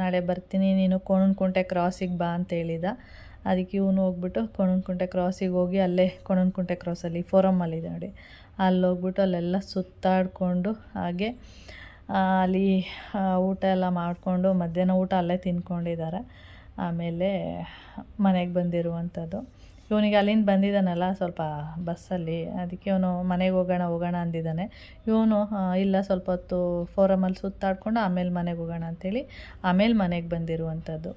ನಾಳೆ ಬರ್ತೀನಿ. ನೀನು ಕೋಣನಕುಂಟೆ ಕ್ರಾಸಿಗೆ ಬಾ ಅಂತ ಹೇಳಿದ. ಅದಕ್ಕೆ ಇವನು ಹೋಗ್ಬಿಟ್ಟು ಕೋಣನಕುಂಟೆ ಕ್ರಾಸಿಗೆ ಹೋಗಿ ಅಲ್ಲೇ ಕೋಣನಕುಂಟೆ ಕ್ರಾಸಲ್ಲಿ ಫೋರಮ್ಮಲ್ಲಿದೆ ನೋಡಿ. ಅಲ್ಲಿ ಹೋಗ್ಬಿಟ್ಟು ಅಲ್ಲೆಲ್ಲ ಸುತ್ತಾಡಿಕೊಂಡು ಹಾಗೆ ಅಲ್ಲಿ ಊಟ ಎಲ್ಲ ಮಾಡಿಕೊಂಡು ಮಧ್ಯಾಹ್ನ ಊಟ ಅಲ್ಲೇ ತಿನ್ಕೊಂಡಿದ್ದಾರೆ. ಆಮೇಲೆ ಮನೆಗೆ ಬಂದಿರುವಂಥದ್ದು. ಇವನಿಗೆ ಅಲ್ಲಿಂದ ಬಂದಿದ್ದಾನಲ್ಲ ಸ್ವಲ್ಪ ಬಸ್ಸಲ್ಲಿ, ಅದಕ್ಕೆ ಇವನು ಮನೆಗೆ ಹೋಗೋಣ ಹೋಗೋಣ ಅಂದಿದ್ದಾನೆ. ಇವನು ಇಲ್ಲ, ಸ್ವಲ್ಪ ಹೊತ್ತು ಫೋರಮಲ್ಲಿ ಸುತ್ತಾಡ್ಕೊಂಡು ಆಮೇಲೆ ಮನೆಗೆ ಹೋಗೋಣ ಅಂಥೇಳಿ ಆಮೇಲೆ ಮನೆಗೆ ಬಂದಿರುವಂಥದ್ದು.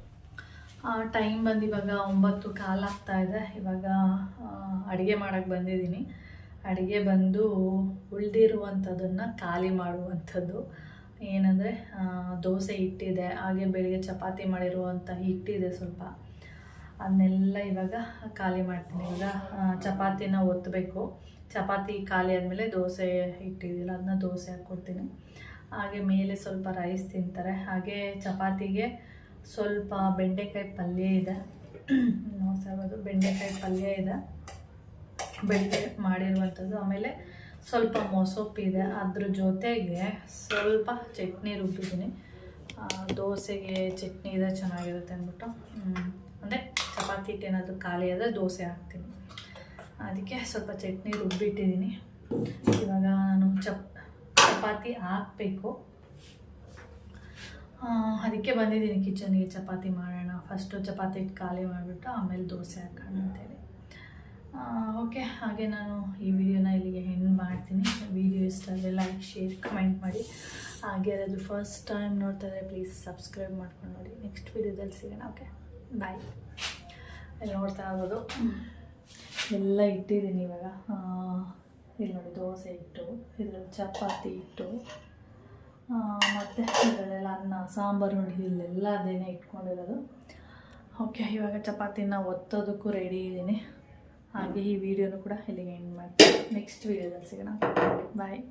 ಟೈಮ್ ಬಂದು ಇವಾಗ ಒಂಬತ್ತು ಕಾಲು ಆಗ್ತಾ ಇದೆ. ಇವಾಗ ಅಡುಗೆ ಮಾಡೋಕ್ಕೆ ಬಂದಿದ್ದೀನಿ. ಅಡುಗೆ ಬಂದು ಉಳಿದಿರುವಂಥದ್ದನ್ನು ಖಾಲಿ ಮಾಡುವಂಥದ್ದು. ಏನಂದರೆ ದೋಸೆ ಹಿಟ್ಟಿದೆ, ಹಾಗೆ ಬೆಳಿಗ್ಗೆ ಚಪಾತಿ ಮಾಡಿರುವಂಥ ಹಿಟ್ಟಿದೆ ಸ್ವಲ್ಪ. ಅದನ್ನೆಲ್ಲ ಇವಾಗ ಖಾಲಿ ಮಾಡ್ತೀನಿ. ಆ, ಚಪಾತಿನ ಒತ್ತಬೇಕು ಚಪಾತಿ ಖಾಲಿ ಆದಮೇಲೆ ದೋಸೆ ಇಟ್ಟಿದ್ದಿಲ್ಲ ಅದನ್ನ ದೋಸೆ ಹಾಕ್ಕೊಡ್ತೀನಿ. ಹಾಗೆ ಮೇಲೆ ಸ್ವಲ್ಪ ರೈಸ್ ತಿಂತಾರೆ. ಹಾಗೆ ಚಪಾತಿಗೆ ಸ್ವಲ್ಪ ಬೆಂಡೆಕಾಯಿ ಪಲ್ಯ ಇದೆ. [clears throat] ನೋಡ್ತಾ ಬೆಂಡೆಕಾಯಿ ಪಲ್ಯ ಇದೆ. ಬೆಳಗ್ಗೆ ಮಾಡಿರುವಂಥದ್ದು. ಆಮೇಲೆ ಸ್ವಲ್ಪ ಮೊಸೊಪ್ಪಿದೆ ಅದ್ರ ಜೊತೆಗೆ ಸ್ವಲ್ಪ ಚಟ್ನಿ ರುಬ್ಬಿದ್ದೀನಿ. ದೋಸೆಗೆ ಚಟ್ನಿ ಇದೆ ಚೆನ್ನಾಗಿರುತ್ತೆ ಅಂದ್ಬಿಟ್ಟು. ಅಂದರೆ ಚಪಾತಿ ಹಿಟ್ಟು ಏನಾದರೂ ಖಾಲಿ ಆದರೆ ದೋಸೆ ಹಾಕ್ತೀನಿ. ಅದಕ್ಕೆ ಸ್ವಲ್ಪ ಚಟ್ನಿ ರುಬ್ಬಿಟ್ಟಿದ್ದೀನಿ. ಇವಾಗ ನಾನು ಚಪ್, ಚಪಾತಿ ಹಾಕಬೇಕು. ಅದಕ್ಕೆ ಬಂದಿದ್ದೀನಿ ಕಿಚನ್ಗೆ ಚಪಾತಿ ಮಾಡೋಣ. ಫಸ್ಟು ಚಪಾತಿ ಹಿಟ್ಟು ಖಾಲಿ ಮಾಡಿಬಿಟ್ಟು ಆಮೇಲೆ ದೋಸೆ ಹಾಕೋಣ ಅಂತೇಳಿ. ಓಕೆ, ಹಾಗೆ ನಾನು ಈ ವಿಡಿಯೋನ ಇಲ್ಲಿಗೆ ಹೆಣ್ಣು ಮಾಡ್ತೀನಿ. ವಿಡಿಯೋ ಇಷ್ಟ ಆದರೆ ಲೈಕ್, ಶೇರ್, ಕಮೆಂಟ್ ಮಾಡಿ. ಹಾಗೆ ಯಾರಾದರೂ ಫಸ್ಟ್ ಟೈಮ್ ನೋಡ್ತಾ ಇದ್ದರೆ ಪ್ಲೀಸ್ ಸಬ್ಸ್ಕ್ರೈಬ್ ಮಾಡ್ಕೊಂಡು ನೋಡಿ. ನೆಕ್ಸ್ಟ್ ವಿಡಿಯೋದಲ್ಲಿ ಸಿಗೋಣ, ಓಕೆ? ಬಾಯ್. ನೋಡ್ತಾ ಇರ್ಬೋದು. ಎಲ್ಲ ಇಟ್ಟಿದ್ದೀನಿ ಇವಾಗ. ಇಲ್ಲಿ ನೋಡಿ ದೋಸೆ ಇಟ್ಟು ಇದರಲ್ಲಿ ಚಪಾತಿ ಇಟ್ಟು ಮತ್ತು ಇದರಲ್ಲೆಲ್ಲ ಅನ್ನ ಸಾಂಬಾರು ನೋಡಿ ಇಲ್ಲೆಲ್ಲ ಅದೇನೇ ಇಟ್ಕೊಂಡಿರೋದು. ಓಕೆ ಇವಾಗ ಚಪಾತಿನ ಒತ್ತೋದಕ್ಕೂ ರೆಡಿ ಇದ್ದೀನಿ. ಹಾಗೆ ಈ ವಿಡಿಯೋನು ಕೂಡ ಇಲ್ಲಿಗೆ ಎಂಡ್ ಮಾಡ್ತೀನಿ. ನೆಕ್ಸ್ಟ್ ವಿಡಿಯೋದಲ್ಲಿ ಸಿಗೋಣ. ಬಾಯ್